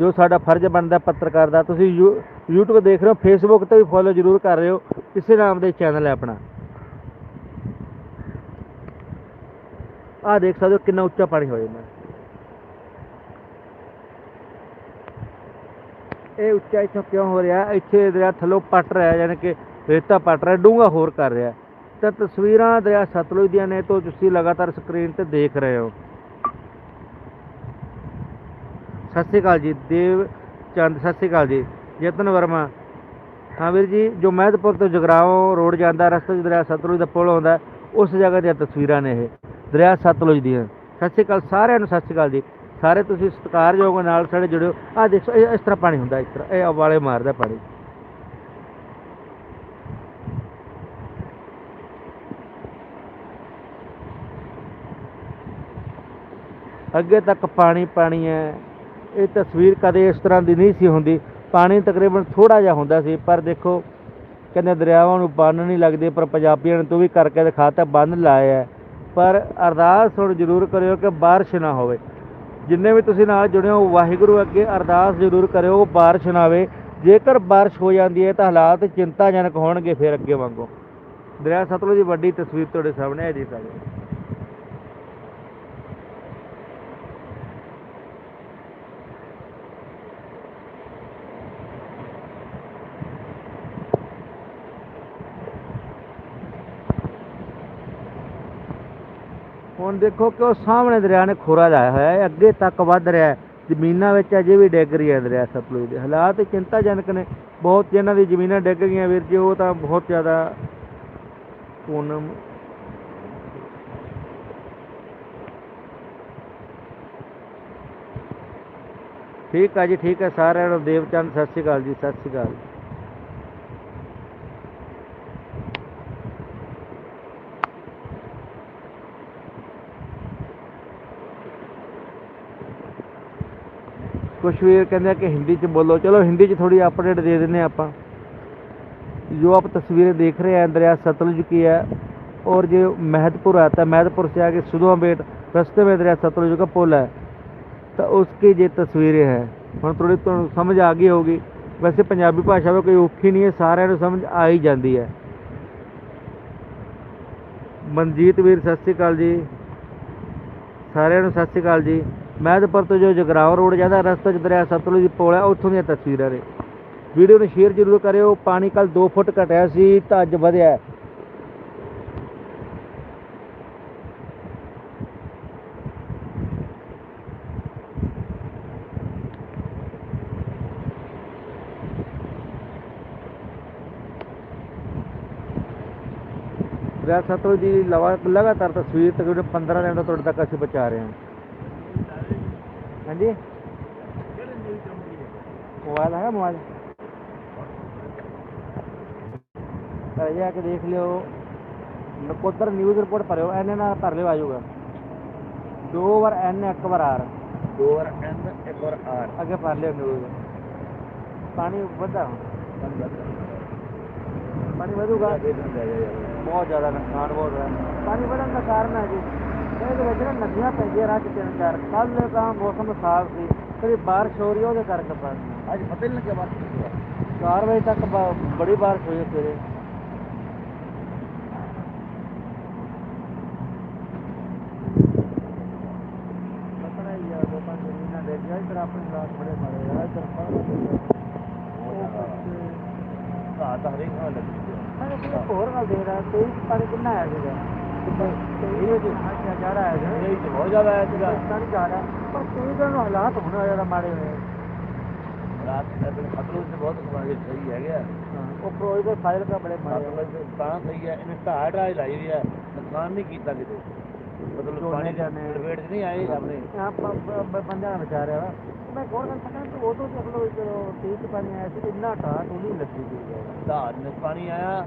ਜੋ ਸਾਡਾ ਫਰਜ਼ ਬਣਦਾ ਪੱਤਰਕਾਰ ਦਾ, ਤੁਸੀਂ ਯੂ, YouTube ਦੇਖ ਰਹੇ ਹੋ ਫੇਸਬੁੱਕ ਤੇ ਵੀ ਫੋਲੋ ਜ਼ਰੂਰ ਕਰ ਰਹੇ ਹੋ, ਇਸੇ ਨਾਮ ਦੇ ਚੈਨਲ ਹੈ ਆਪਣਾ। ਆਹ ਦੇਖ ਸਕਦੇ ਹੋ ਕਿੰਨਾ ਉੱਚਾ ਪਾਣੀ ਹੋ ਜਾਂਦਾ ਇਹ ਉੱਚਾ ਇੱਥੋਂ ਕਿਉਂ ਹੋ ਰਿਹਾ? ਇੱਥੇ ਦਰਿਆ ਥੱਲੋਂ ਪੱਟ ਰਿਹਾ, ਯਾਨੀ ਕਿ ਰੇਤਾ ਪੱਟ ਰਿਹਾ, ਡੂੰਘਾ ਹੋਰ ਕਰ ਰਿਹਾ। ਤਾਂ ਤਸਵੀਰਾਂ ਦਰਿਆ ਸਤਲੁਜ ਦੀਆਂ ਨੇ, ਤੋਂ ਤੁਸੀਂ ਲਗਾਤਾਰ ਸਕਰੀਨ ਤੇ ਦੇਖ ਰਹੇ ਹੋ। ਸਤਿ ਸ਼੍ਰੀ ਅਕਾਲ ਜੀ, ਦੇਵ ਚੰਦ, ਸਤਿ ਸ਼੍ਰੀ ਅਕਾਲ ਜੀ, ਯਤਨ ਵਰਮਾ। ਹਾਂ ਵੀਰ ਜੀ, ਜੋ ਮਹਿਦਪੁਰ ਤੋਂ ਜਗਰਾਓ ਰੋਡ ਜਾਂਦਾ, ਰਸਤੇ 'ਚ ਦਰਿਆ ਸਤਲੁਜ ਦਾ ਪੁਲ ਆਉਂਦਾ, ਉਸ ਜਗ੍ਹਾ ਦੀਆਂ ਤਸਵੀਰਾਂ ਨੇ ਇਹ, ਦਰਿਆ ਸਤਲੁਜ ਦੀਆਂ। ਸਤਿ ਸ਼੍ਰੀ ਅਕਾਲ ਸਾਰਿਆਂ ਨੂੰ, ਸਤਿ ਸ਼੍ਰੀ ਅਕਾਲ ਜੀ। ਸਾਰੇ ਤੁਸੀਂ ਸਤਿਕਾਰਯੋਗ ਨਾਲ ਸਾਡੇ ਜੁੜਿਓ ਆਹ ਦੇਖੋ, ਇਹ ਇਸ ਤਰ੍ਹਾਂ ਪਾਣੀ ਹੁੰਦਾ, ਇਸ ਤਰ੍ਹਾਂ, ਇਹ ਉਬਾਲੇ ਮਾਰਦਾ ਪਾਣੀ। ਅੱਗੇ ਤੱਕ ਪਾਣੀ ਪਾਣੀ ਹੈ। ਇਹ ਤਸਵੀਰ ਕਦੇ ਇਸ ਤਰ੍ਹਾਂ ਦੀ ਨਹੀਂ ਸੀ ਹੁੰਦੀ। ਪਾਣੀ ਤਕਰੀਬਨ ਥੋੜਾ ਜਿਹਾ ਹੁੰਦਾ ਸੀ, ਪਰ ਦੇਖੋ, ਕਹਿੰਦੇ ਦਰਿਆਵਾਂ ਨੂੰ ਬੰਨ ਨਹੀਂ ਲੱਗਦੇ, ਪਰ ਪੰਜਾਬੀਆਂ ਨੇ ਤੂੰ ਵੀ ਕਰਕੇ ਦਿਖਾਤਾ ਬੰਨ ਲਾਇਆ ਪਰ ਅਰਦਾਸ ਹੁਣ ਜ਼ਰੂਰ ਕਰਿਓ ਕਿ ਬਾਰਿਸ਼ ਨਾ ਹੋਵੇ। ਜਿੰਨੇ ਵੀ ਤੁਸੀਂ ਨਾਲ ਜੁੜੇ ਹੋ, ਵਾਹਿਗੁਰੂ ਅੱਗੇ ਅਰਦਾਸ ਜ਼ਰੂਰ ਕਰਿਓ, ਬਾਰਿਸ਼ ਨਾ ਆਵੇ। ਜੇਕਰ ਬਾਰਿਸ਼ ਹੋ ਜਾਂਦੀ ਹੈ ਤਾਂ ਹਾਲਾਤ ਚਿੰਤਾਜਨਕ ਹੋਣਗੇ ਫਿਰ ਅੱਗੇ ਵਾਂਗੋ। ਦਰਿਆ ਸਤਲੁਜ ਦੀ ਵੱਡੀ ਤਸਵੀਰ ਤੁਹਾਡੇ ਸਾਹਮਣੇ ਹੈ ਜੀ ਸਾਡੇ। ਹੁਣ ਦੇਖੋ ਕਿ ਉਹ ਸਾਹਮਣੇ ਦਰਿਆ ਨੇ ਖੋਰਾ ਲਾਇਆ ਹੋਇਆ ਹੈ, ਅੱਗੇ ਤੱਕ ਵੱਧ ਰਿਹਾ ਹੈ। ਜ਼ਮੀਨਾਂ ਵਿੱਚ ਅਜੇ ਵੀ ਡਿੱਗ ਰਹੀ ਹੈ ਦਰਿਆ ਸਤਲੁਜ ਦੇ। ਹਾਲਾਤ ਚਿੰਤਾਜਨਕ ਨੇ। ਬਹੁਤ ਜਿਨ੍ਹਾਂ ਦੀ ਜ਼ਮੀਨਾਂ ਡਿੱਗ ਗਈਆਂ ਵੀਰ ਜੀ, ਉਹ ਤਾਂ ਬਹੁਤ ਜ਼ਿਆਦਾ ਪੂਨਮ ਠੀਕ ਆ ਜੀ, ਠੀਕ ਹੈ ਸਾਰਿਆਂ ਨੂੰ ਦੇਵਚੰਦ ਸਤਿ ਸ਼੍ਰੀ ਅਕਾਲ ਜੀ, ਸਤਿ ਸ਼੍ਰੀ ਅਕਾਲ। ਕੁਛ ਵੀਰ ਕਹਿੰਦੇ ਆ ਕਿ ਹਿੰਦੀ ਚ ਬੋਲੋ ਚਲੋ ਹਿੰਦੀ ਚ ਥੋੜੀ ਅਪਡੇਟ ਦੇ ਦਿੰਦੇ ਹਾਂ ਆਪਾਂ जो आप तस्वीरें देख रहे हैं दरिया सतलुज की है और जो महदपुर आता है महदपुर से आगे सुधवा बेट रास्ते में दरिया सतलुज का पुल है तो उसकी ये तस्वीरें हैं ਹੁਣ ਥੋੜੀ ਤੁਹਾਨੂੰ ਸਮਝ ਆ ਗਈ ਹੋਗੀ ਵੈਸੇ ਪੰਜਾਬੀ ਭਾਸ਼ਾ ਵਿੱਚ ਕੋਈ ਔਖੀ ਨਹੀਂ ਹੈ ਸਾਰਿਆਂ ਨੂੰ ਸਮਝ ਆ ਹੀ ਜਾਂਦੀ ਹੈ ਮਨਜੀਤ ਵੀਰ ਸਤਿ ਸ਼੍ਰੀ ਅਕਾਲ ਜੀ ਸਾਰਿਆਂ ਨੂੰ ਸਤਿ ਸ਼੍ਰੀ ਅਕਾਲ ਜੀ ਮਹਿਦਪੁਰ ਤੋਂ ਜੋ ਜਗਰਾਉਂ ਰੋਡ ਜਾਂਦਾ, ਰਸਤੇ 'ਚ ਦਰਿਆ ਸਤਲੁਜ ਦੀ ਪੋਲ ਹੈ ਉੱਥੋਂ ਦੀਆਂ ਤਸਵੀਰਾਂ ਨੇ। ਵੀਡੀਓ ਨੂੰ ਸ਼ੇਅਰ ਜ਼ਰੂਰ ਕਰਿਓ, ਪਾਣੀ ਕੱਲ 2 ਫੁੱਟ ਘਟਿਆ ਸੀ, ਤਾਂ ਅੱਜ ਵਧਿਆ। ਦਰਿਆ ਸਤਲੁਜ ਦੀ ਲਵਾ ਲਗਾਤਾਰ ਤਸਵੀਰ ਤਕਰੀਬਨ 15 ਦਿਨ ਤੋਂ ਤੁਹਾਡੇ ਤੱਕ ਅਸੀਂ ਪਹੁੰਚਾ ਰਹੇ ਹਾਂ। ਹਾਂਜੀ। ਮੋਬਾਈਲ ਹੈ ਮੋਬਾਈਲ? ਜਾ ਕੇ ਦੇਖ ਲਿਓ ਨਕੋਦਰ ਨਿਊਜ਼ ਰਿਪੋਰਟ ਭਰਿਓ ਐਨ ਨਾਲ ਭਰ ਲਿਓ ਆਜੂਗਾ ਦੋ ਵਾਰ ਐਨ ਇੱਕ ਵਾਰ ਆਰ ਦੋ ਵਾਰ ਐਨ ਇੱਕ ਵਾਰ ਆਰ ਅੱਗੇ ਭਰ ਲਿਓ ਨਿਊਜ਼ ਪਾਣੀ ਵਧਾ ਪਾਣੀ ਵਧੂਗਾ। ਬਹੁਤ ਜ਼ਿਆਦਾ ਨੁਕਸਾਨ ਹੋ ਰਿਹਾ ਪਾਣੀ ਵਧਣ ਦਾ ਕਾਰਨ ਹੈ ਜੀ। ਇਹਦੇ ਵਿੱਚ ਨਾ ਨਦੀਆਂ ਪੈਂਦੀਆਂ ਰਾਹ 'ਚ ਤਿੰਨ ਚਾਰ। ਕੱਲ ਤਾਂ ਮੌਸਮ ਸਾਫ਼ ਸੀ ਕਦੀ ਬਾਰਿਸ਼ ਹੋ ਰਹੀ ਉਹਦੇ ਕਰਕੇ ਪਾਣੀ ਅੱਜ ਪਤਾ ਨਹੀਂ ਲੱਗਿਆ ਬਾਤ 4 ਵਜੇ ਤੱਕ ਬੜੀ ਬਾਰਿਸ਼ ਹੋਈ ਸਵੇਰੇ। ਆ ਗਿਆ ਆਪਣੇ ਲਾਸ ਬੜੇ ਮਾਰੇ ਯਾਰ ਇਧਰ ਹਾਂ ਤਾਂ ਹਰੇਕ ਨਾਲ ਲੱਗੀ ਮੈਂ ਹੋਰ ਗੱਲ ਦੇ ਰਹਾ ਤੇ ਪਾਣੀ ਕਿੰਨਾ ਆਇਆ ਸੀਗਾ ਬਹੁਤ ਜ਼ਿਆਦਾ ਹੈ ਕੀਤਾ ਮੈਂ ਗੌਰ ਕਰ ਸਕਦਾ ਉਹ ਤੋਂ ਜਦੋਂ ਤੇਜ਼ ਪਾਣੀ ਆਇਆ ਸੀ ਇੰਨਾ ਢਾਹ ਟੋਲੀ ਲੱਗੀ ਗਈ ਹੈ ਪਾਣੀ ਆਇਆ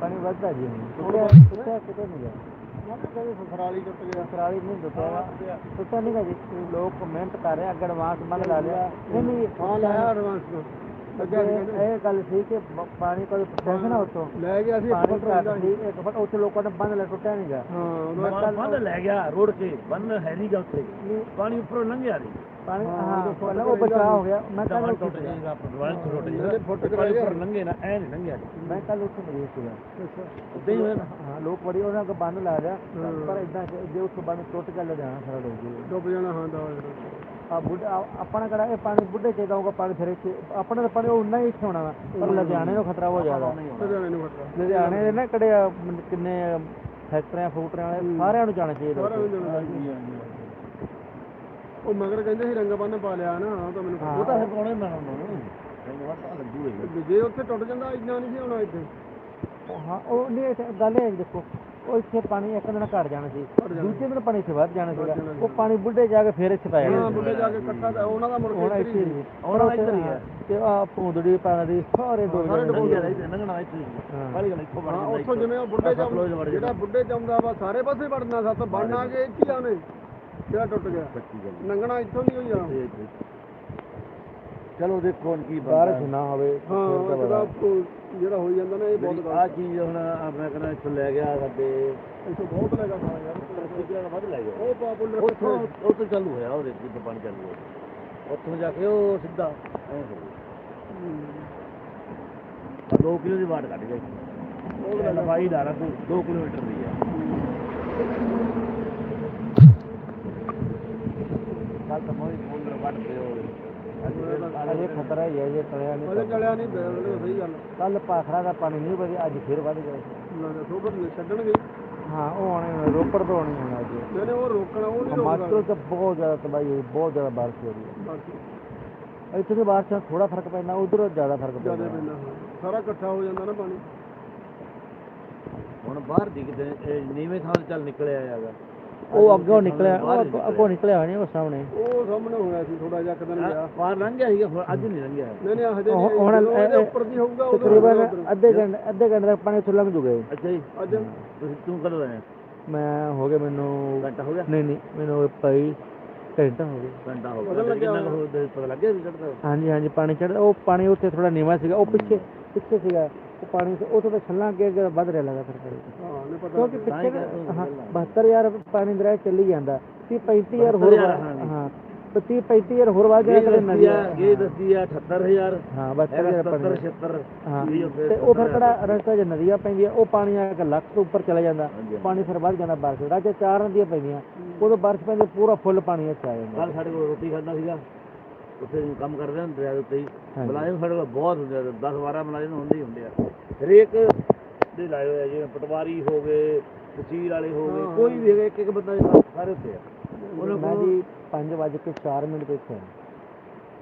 ਪਾਣੀ ਵੱਧਦਾ ਜੀ ਹੁਣ। ਥੋੜ੍ਹਾ ਕਿਤੇ ਨਹੀਂ ਗਿਆ। ਫਰਾਲੀ ਟੁੱਟ ਗਿਆ। ਸਰਾਲੀ ਨਹੀਂ ਦੁੱਤਿਆ ਸੁੱਤਾ ਨਹੀਂ ਗਾ ਜੀ। ਲੋਕ ਕਮੈਂਟ ਕਰ ਰਹੇ ਅੱਗੇ ਐਡਵਾਂਸ ਲਾ ਲਿਆ। ਨਹੀਂ ਨਹੀਂ ਹਾਂ ਲਾਇਆ ਐਡਵਾਂਸ ਤੋਂ ਇਹ ਗੱਲ ਸੀ ਕਿ ਪਾਣੀ ਕੋਈ ਪ੍ਰੋਸੈਸ ਨਾ ਉੱਥੋਂ। ਲੈ ਗਿਆ ਸੀ ਪਾਣੀ ਇੱਕ ਫੁੱਟ ਘੱਟ ਸੀ ਇੱਕ ਫੁੱਟ। ਉੱਥੇ ਲੋਕਾਂ ਨੇ ਬੰਦ ਲਾ ਟੁੱਟਿਆ ਨਹੀਂ ਗਾ। ਹਾਂ ਮੈਂ ਕੱਲ੍ਹ- ਬੰਦ ਲੈ ਗਿਆ ਰੋਡ ਤੇ। ਬੰਦ ਹੈ ਨਹੀਂ ਗਾ ਉੱਥੇ। ਪਾਣੀ ਉੱਪਰੋਂ ਲੰਘਿਆ ਨਹੀਂ। ਪਾਣੀ ਹਾਂ, ਹਾਂ ਉਹ ਪਹਿਲਾਂ ਉਹ ਬਚਾਅ ਹੋ ਗਿਆ। ਮੈਂ ਕੱਲ ਦਵਾਨ ਉੱਥੇ ਟੁੱਟ ਸੀਗਾ। ਜਾਏਗਾ ਦਵਾਨ ਟੁੱਟ ਜਿਹੜੇ ਜਾਏਗਾ। ਫੁੱਟ ਪਾਣੀ ਕਰਾਇਆ ਉੱਪਰ ਲੰਘੇ ਨਾ ਐ ਨਹੀਂ ਲੰਘਿਆ ਮੈਂ ਕੱਲ ਉੱਥੇ ਮਰੀਜ਼ ਸੀਗਾ ਉੱਦਾਂ ਹੀ ਹੋਇਆ ਨਾ ਹਾਂ ਲੋਕ ਬੜੀ ਉਹਨਾਂ ਕੋ ਬੰਦ ਲਾ ਲਿਆ। ਹਾਂ। ਪਰ ਇਦਾਂ ਜੇ ਉੱਥੋਂ ਬੰਦ ਟੁੱਟ ਕੇ ਲੁਧਿਆਣਾ ਸਾਰਾ ਡੁੱਬ ਜੂਗਾ ਡੁੱਬ ਜਾਣਾ ਹਾਂ ਦਾ ਆ ਬੁੱਢਾ ਆ- ਆਪਣਾ ਕਿਹੜਾ ਇਹ ਪਾਣੀ ਬੁੱਢੇ ਚਾਹੀਦਾ ਹੋਊਗਾ ਪਾਣੀ ਫਿਰ ਇੱਥੇ ਆਪਣਾ ਤਾਂ ਪਾਣੀ ਉਨਾ ਹੀ ਇੱਥੇ ਹੋਣਾ ਵਾ ਪਰ ਲੁਧਿਆਣੇ ਨੂੰ ਖਤਰਾ ਬਹੁਤ ਜ਼ਿਆਦਾ। ਲੁਧਿਆਣੇ ਨੂੰ ਖਤਰਾ। ਲੁਧਿਆਣੇ ਦੇ ਨਾ ਕਿਹੜੇ ਕਿੰਨੇ ਫੈਕਟਰੀਆਂ ਫੂਕਟਰੀਆਂ ਵਾਲੇ ਸਾਰਿਆਂ ਨੂੰ ਜਾਣਾ ਚਾਹੀਦਾ ਸਾਰਿਆਂ ਨੂੰ ਉੱਥੇ। ਜਾਣਾ ਚਾਹੀਦਾ। ਉਹ ਮਗਰ ਕਹਿੰਦੇ ਸੀ ਰੰਗ ਬੰਨ ਪਾ ਲਿਆ ਨਾ ਉਹ ਤਾਂ ਮੈਨੂੰ ਹਾਂ। ਉਹ ਤਾਂ ਫਿਰ ਪਾਉਣੇ ਮੈਂ ਉਹਨੂੰ ਮੈਨੂੰ ਪਤਾ ਲੱਗੂ ਇਹ ਪਤਾ। ਜੇ ਉੱਥੇ ਟੁੱਟ ਜਾਂਦਾ ਇੰਨਾ ਨਹੀਂ ਸੀ ਹੋਣਾ ਇੱਥੇ ਹਾਂ ਉਹ ਨਹੀਂ ਇਹ ਗੱਲ ਇਹ ਹੈ ਦੇਖੋ ਉਹ ਇੱਥੇ ਪਾਣੀ ਇੱਕ ਦਿਨ ਘਟ ਜਾਣਾ ਸੀ। ਦੂਜੇ ਦਿਨ ਪਾਣੀ ਇੱਥੇ ਵੱਧ ਜਾਣਾ ਸੀਗਾ ਉਹ ਪਾਣੀ ਬੁੱਢੇ ਜਾ ਕੇ ਫੇਰ ਇੱਥੇ ਪੈ ਜਾਣਾ ਹਾਂ ਸੀ। ਬੁੱਢੇ ਜਾ ਕੇ ਇਕੱਠਾ ਤਾਂ ਉਹਨਾਂ ਦਾ ਮੁੜ ਕੇ ਇੱਥੇ ਹੀ ਹੀ ਉੱਥੇ ਇੱਧਰ ਹੀ ਹੈ। ਤੇ ਆ ਭੂੰਦੜੀ ਪਾਣੀ ਸਾਰੇ ਡੁੱਬ ਸਾਰੇ ਜਾਣੇ ਡੁੱਬ ਲੰਘਿਆ ਇੱਥੇ ਇੱਥੇ ਹਾਂ। ਪਹਿਲੀ ਗੱਲ ਇੱਥੋਂ ਵੜ ਹਾਂ ਜਾਂਦਾ ਉੱਥੋਂ ਜਿਵੇਂ ਉਹ ਬੁੱਢੇ ਜਮ। ਜਿਹੜਾ ਬੁੱਢੇ ਜਮਦਾ ਵਾ ਸਾਰੇ ਪਾਸੇ ਵੜਨਾ ਸੱਤ ਬਣਨ ਕੇ ਇੱਥੇ ਹੀ ਜਿਹੜਾ ਟੁੱਟ ਗਿਆ? ਸੱਚੀ ਗੱਲ ਲੰਘਣਾ ਇੱਥੋਂ ਨਹੀਂ ਹੋਈ ਇੱਥੇ। ਚਲੋ ਦੇਖੋ ਹੁਣ ਕੀ ਬਾਰਿਸ਼ ਨਾ ਹੋਵੇ ਹਾਂ ਤਾਂ ਜਿਹੜਾ। ਉਹ ਜਿਹੜਾ ਹੋਈ ਜਾਂਦਾ ਨਾ ਇਹ ਬਹੁਤ ਆ ਚੀਜ਼ ਹੁਣ ਆਪਣਾ ਕਹਿੰਦਾ ਇੱਥੋਂ ਲੈ ਗਿਆ ਸਾਡੇ। ਇੱਥੇ ਬਹੁਤ ਲੱਗਾ ਸਾਰਾ ਯਾਰ। ਕਿਹੜਾ ਵੱਧ ਲੈ ਗਿਆ। ਉਹ ਪਾਪੂਲਰ ਉੱਥੋਂ ਉੱਥੋਂ ਚਾਲੂ ਹੋਇਆ ਉਹਦੇ ਜਿੱਦੋਂ ਪਾਣੀ ਚਾਲੂ ਹੋਇਆ। ਉੱਥੋਂ ਜਾ ਕੇ ਉਹ ਸਿੱਧਾ ਐਂ ਹੋ ਗਿਆ। 2 ਕਿਲੋ ਦੀ ਵਾਟ ਕੱਢ ਗਈ ਉਹ ਲੰਬਾਈ ਦਾ ਰਾ 2 ਕਿਲੋਮੀਟਰ ਦੀ ਆ। ਕੱਲ ਤਾਂ ਮੋਈ ਫੋਨ ਵੱਟ ਪਿਓ ਅਜੇ ਖਤਰਾ ਹੀ ਹੈ ਜੇ ਟਲਿਆ ਉਹਦੇ ਨਹੀਂ ਚਲਿਆ ਨਹੀਂ ਬੇਵਲੇ ਸਹੀ ਗੱਲ। ਕੱਲ ਪਾਖੜਾ ਦਾ ਪਾਣੀ ਨਹੀਂ ਵਧਿਆ ਅੱਜ ਫਿਰ ਵੱਧ ਗਿਆ ਲੱਗਦਾ ਸੋਬਰ ਨੇ ਛੱਡਣਗੇ। ਹਾਂ ਉਹ ਆਣੇ ਰੋਪੜ ਤੋਂ ਆਉਣੇ ਹੁਣ ਅੱਜ। ਨਹੀਂ ਨਹੀਂ ਉਹ ਰੋਕਣਾ ਉਹ ਨਹੀਂ ਰੋਕਦਾ। ਚ ਬਹੁਤ ਜ਼ਿਆਦਾ ਤਬਾਹੀ ਹੋਈ ਬਹੁਤ ਜ਼ਿਆਦਾ ਬਾਰਿਸ਼ ਹੋ ਰਹੀ ਹੈ। ਇੱਥੇ ਦੀ ਬਾਰਿਸ਼ ਨਾਲ ਥੋੜਾ ਫ਼ਰਕ ਪੈਂਦਾ ਉਧਰ ਜ਼ਿਆਦਾ ਫ਼ਰਕ ਜ਼ਿਆਦਾ ਪੈਂਦਾ। ਸਾਰਾ ਇਕੱਠਾ ਹੋ ਜਾਂਦਾ ਨਾ ਪਾਣੀ। ਹੁਣ ਬਾਹਰ ਦੀ ਕਿਤੇ ਨੀਵੇਂ ਥਾਂ ਤੇ ਚੱਲ ਨਿਕਲਿਆ ਹੈਗਾ। ਉਹ ਅੱਗੋਂ ਨਿਕਲਿਆ ਉਹ ਅੱਗੋਂ- ਅੱਗੋਂ ਨਿਕਲਿਆ ਹੋਇਆ ਨਹੀਂ ਉਹ ਸਾਹਮਣੇ। ਉਹ ਸਾਹਮਣੇ ਹੋਇਆ ਸੀ ਥੋੜਾ ਜਿਹਾ ਕਦਨ ਗਿਆ। ਬਾਹਰ ਲੰਘ ਗਿਆ ਸੀਗਾ ਹੁਣ ਅੱਜ ਨਹੀਂ ਲੰਘਿਆ। ਨਹੀਂ ਨਹੀਂ ਹਜੇ ਹੁਣ ਇਹ- ਉੱਪਰ ਦੀ ਹੋਊਗਾ ਉਦੋਂ ਤਕਰੀਬਨ। ਅੱਧੇ ਘੰਟੇ ਅੱਧੇ ਘੰਟੇ ਤੱਕ ਪਾਣੀ ਉੱਥੋਂ ਲੰਘ ਜੂਗਾ। ਅੱਛਾ ਜੀ। ਅੱਜ? ਤੁਸੀਂ ਤੂੰ ਕਦੋਂ ਆਇਆ ਮੈਂ ਹੋ ਗਿਆ ਮੈਨੂੰ ਘੰਟਾ ਹੋ ਗਿਆ? ਨਹੀਂ ਨਹੀਂ ਮੈਨੂੰ ਭਾਈ ਘੰਟਾ ਹੋ ਗਿਆ। ਘੰਟਾ ਹੋ ਪਤਾ ਗਿਆ। ਤੇ ਲੱਗਿਆ ਕਿੰਨਾ ਕੁ ਹੋ- ਪਤਾ ਲੱਗਿਆ ਵੀ ਚੜਦਾ ਹਾਂਜੀ ਹਾਂਜੀ ਪਾਣੀ ਚੜਦਾ ਉਹ ਪਾਣੀ ਉੱਥੇ ਥੋੜਾ ਨੀਵਾਂ ਸੀਗਾ ਉਹ ਪਿੱਛੇ ਪਿੱਛੇ ਸੀਗਾ। ਤੋਂ ਛੱਲਾਂ ਅੱਗੇ ਅੱਗੇ ਵੱਧ ਰਿਹਾ ਲਗਾਤਾਰ ਪਾਣੀ। ਹਾਂ ਨਹੀਂ ਪਤਾ ਕਿਉਂਕਿ ਤਾਂ ਪਿੱਛੇ ਹਾਂ ਗੱਲਾਂ। 72000 ਪਾਣੀ ਦਰਿਆ ਚੱਲੀ ਜਾਂਦਾ। 30 35000 ਹੋਰ 72,000 ਵੱਧ- ਹਾਂ। 30 35000 ਹੋਰ ਇਹ ਜਾਇਆ ਕਰੇ ਨਦੀ ਇਹ ਦੱਸਦੀ ਆ 78000 ਹਾਂ ਇਹ 72000 70 ਪਾਣੀ। 76 ਹਾਂ ਤੇ ਉਹ ਫਿਰ ਕਿਹੜਾ ਰਸਤਾ ਜੇ ਨਦੀਆਂ ਪੈਂਦੀਆਂ ਉਹ ਪਾਣੀ ਆ ਕੇ ਲੱਖ ਤੋਂ ਉੱਪਰ ਚਲਾ ਜਾਂਦਾ। ਪਾਣੀ ਫਿਰ ਵੱਧ ਜਾਂਦਾ ਬਾਰਿਸ਼ ਰਾਜੇ ਚਾਰ ਨਦੀਆਂ ਪੈਂਦੀਆਂ ਉਦੋਂ ਬਾਰਿਸ਼ ਪੈਂਦੀ ਪੂਰਾ ਫੁੱਲ ਪਾਣੀ ਇੱਥੇ ਆ ਜਾਂਦਾ। ਕੱਲ ਸਾਡੇ ਕੋਲ ਰੋਟੀ ਖਾਂਦਾ ਸੀਗਾ। ਉੱਥੇ ਕੰਮ ਕਰਦੇ ਹਾਂ ਦਰਿਆ ਦੇ ਉੱਤੇ ਹੀ। ਮੁਲਾਜ਼ਮ ਸਾਡੇ ਕੋਲ ਬਹੁਤ ਹੁੰਦੇ ਆ 10 12 ਮੁਲਾਜ਼ਮ ਹੁੰਦੇ ਹੀ ਹੁੰਦੇ ਆ ਹਰੇਕ ਦੇ ਲਾਏ ਹੋਏ ਆ ਜਿਵੇਂ ਪਟਵਾਰੀ ਹੋ ਗਏ ਤਹਿਸੀਲ ਵਾਲੇ ਹੋ ਗਏ ਕੋਈ ਵੀ ਹੈਗਾ ਇੱਕ ਇੱਕ ਬੰਦਾ ਜਿਹੜਾ ਸਾਰੇ ਉੱਤੇ ਆ ਉਹਨਾਂ ਕੋਲ ਜੀ 5 ਵਜੇ ਕੇ 4 ਮਿੰਟ ਤੇ ਇੱਥੇ।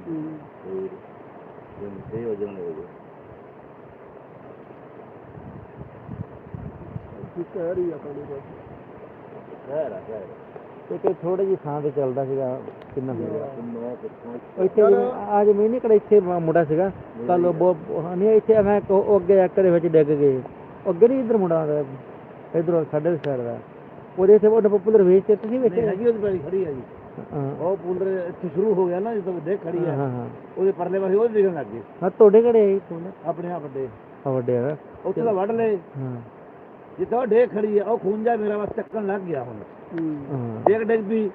ਹੂੰ। ਤੇ ਹੋ ਜਾਣੇ ਹੋ ਗਏ ਕੀ ਕਹਿ ਰਹੀ ਆ ਪਾਣੀ ਦਾ ਖੈਰ ਆ ਖੈਰ ਆ। ਤੇ ਥੋੜੀ ਜਿਹੀ ਥਾਂ ਤੇ ਚੱਲਦਾ ਸੀਗਾ ਕਿੰਨਾ ਹੋ ਕਿੱਥੋਂ ਇੱਥੇ ਅੱਜ ਮੈਂ ਨਹੀਂ ਕਿਹੜਾ ਇੱਥੇ ਮੁੰਡਾ ਸੀਗਾ ਕੱਲ ਉਹ ਹਾਂ, ਨਹੀਂ ਇੱਥੇ ਮੈਂ ਅੱਗੇ ਇੱਕ ਦੇ ਵਿੱਚ ਡਿੱਗ ਗਏ। ਅੱਗੇ ਨਹੀਂ ਇੱਧਰ ਮੁੰਡਾ ਆਉਂਦਾ ਇੱਧਰੋਂ ਸਾਡੇ ਸਾਈਡ ਦਾ। ਉਹਦੇ ਇੱਥੇ ਉਹ ਪਪੂਲਰ ਵੇਚ ਤੇ ਤੁਸੀਂ ਨਹੀਂ ਵੇਖੇ ਹੈਗੀ ਉਹਦੀ ਪੈਲੀ ਖੜੀ ਆ ਜੀ। ਹਾਂ। ਉਹ ਪੁੰਡਰ ਇੱਥੇ ਸ਼ੁਰੂ ਹੋ ਗਿਆ ਨਾ ਜਦੋਂ ਦੇਖ ਖੜੀ ਹਾਂ ਆ। ਹਾਂ ਹਾਂ ਉਹਦੇ ਪਰਲੇ ਪਾਸੇ ਉਹ ਦਿਖਣ ਲੱਗ ਗਏ। ਹਾਂ ਤੁਹਾਡੇ ਕਿਹੜੇ ਆਏ ਤੁਹਾਡੇ? ਆਪਣੇ ਆਪ ਵੱਡੇ। ਆ ਵੱਡੇ ਆ। ਉੱਥੇ ਤਾਂ ਵੱਢ ਲਏ। ਹਾਂ। ਜਿੱਥੇ ਉਹ ਡੇਕ ਖੜੀ ਆ ਉਹ ਖੂੰਜਾ ਮੇਰਾ ਬਸ ਚੱਕਣ ਲੱਗ ਗਿਆ ਹੁਣ। ਹੂੰ। ਹਾਂ ਡੇਕ ਡੇਕ ਵੀ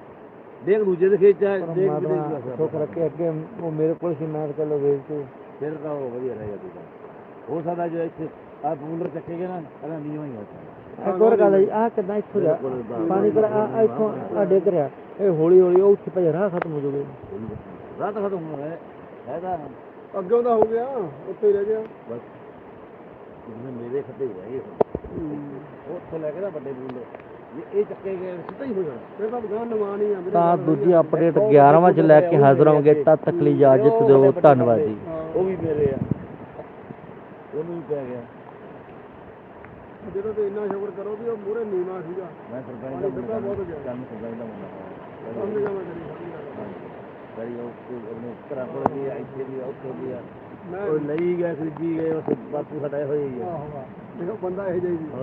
ਡੇਕ ਦੂਜੇ ਦੇ ਖੇਚ ਆ ਡੇਕ ਵੀ ਡੇਕ ਸੁੱਖ ਰੱਖੇ ਅੱਗੇ ਉਹ ਮੇਰੇ ਕੋਲ ਸੀ ਮੈਂ ਕਿਹਾ ਚਲੋ ਵੇਚ ਕੇ ਫਿਰ ਤਾਂ ਉਹ ਵਧੀਆ ਰਹੇਗਾ ਤੂੰ ਹੋ ਸਕਦਾ ਜੋ ਇੱਥੇ ਆ ਪੁੰਡਰ ਚੱਕੇਗੇ ਨਾ ਕਹਿੰਦਾ ਨੀਵਾਂ ਹੀ ਹੋ ਸਕਦਾ ਇੱਕ ਹੋਰ ਗੱਲ ਹੈ ਆਹ ਕਿੱਦਾਂ ਇੱਥੋਂ ਜਾ ਪਾਣੀ ਕਰ ਆ ਇੱਥੋਂ ਆ ਡਿੱਗ ਰਿਹਾ। ਇਹ ਹੌਲੀ ਹੌਲੀ ਉਹ ਉੱਥੇ ਭਜ ਰਾਹ ਖਤਮ ਹੋ ਜਾਊਗਾ। ਰਾਤ ਖਤਮ ਹੋ ਹੈ ਹੈਗਾ ਅੱਗੋਂ ਦਾ ਹੋ ਗਿਆ ਉੱਥੇ ਹੀ ਰਹਿ ਗਿਆ। ਬਸ। ਜਿਵੇਂ ਮੇਰੇ ਖੱਤੇ ਹੀ ਰਹਿ ਗਏ ਹੂੰ। ਉਹ ਉੱਥੋਂ ਲੈ ਕੇ ਨਾ ਵੱਡੇ ਪੁੰਡਰ ਜੇ ਇਹ ਚੱਕੇ ਗਏ ਸਿੱਧਾ ਹੀ ਹੋ ਜਾਣਾ। ਫਿਰ ਤਾਂ ਬਗਾਨ ਨਵਾਂ ਨਹੀਂ ਆ ਵੀਰੇ ਤਾਂ ਦੂਜੀ ਅਪਡੇਟ 11ਵਾਂ ਚ ਲੈ ਕੇ ਹਾਜ਼ਰ ਹੋਵਾਂਗੇ ਤਦ ਤੱਕ ਲਈ ਇਜਾਜ਼ਤ ਦਿਓ ਧੰਨਵਾਦ ਜੀ। ਉਹ ਵੀ ਮੇਰੇ ਆ। ਉਹਨੂੰ ਵੀ ਪੈ ਗਿਆ। ਜਦੋਂ ਤੇ ਇੰਨਾ ਸ਼ੁਕਰ ਕਰੋ ਵੀ ਉਹ ਮੂਰੇ ਨੀਵਾ ਸੀਗਾ। ਮੈਂ ਸਰਪੰਚ ਦਾ ਸਿੱਧਾ ਬਹੁਤ ਗਿਆ। ਕੰਮ ਸਰਪੰਚ ਦਾ ਮੁੰਡਾ। ਸਮਝ ਗਿਆ ਮੈਂ ਗਿਆ ਕਰੀ ਉਹ ਆਪਣੇ ਘਰਾਂ ਕੋਲ ਵੀ ਇੱਥੇ ਵੀ ਉੱਥੇ ਵੀ ਆ। ਉਹ ਲਈ ਗਿਆ ਖਰੀਦੀ ਗਏ ਉਸ ਬਾਪੂ ਸਾਡਾ ਇਹੋ ਹੀ ਹੈ ਦੇਖੋ ਬੰਦਾ ਇਹ ਜਿਹੀ ਹੋਰ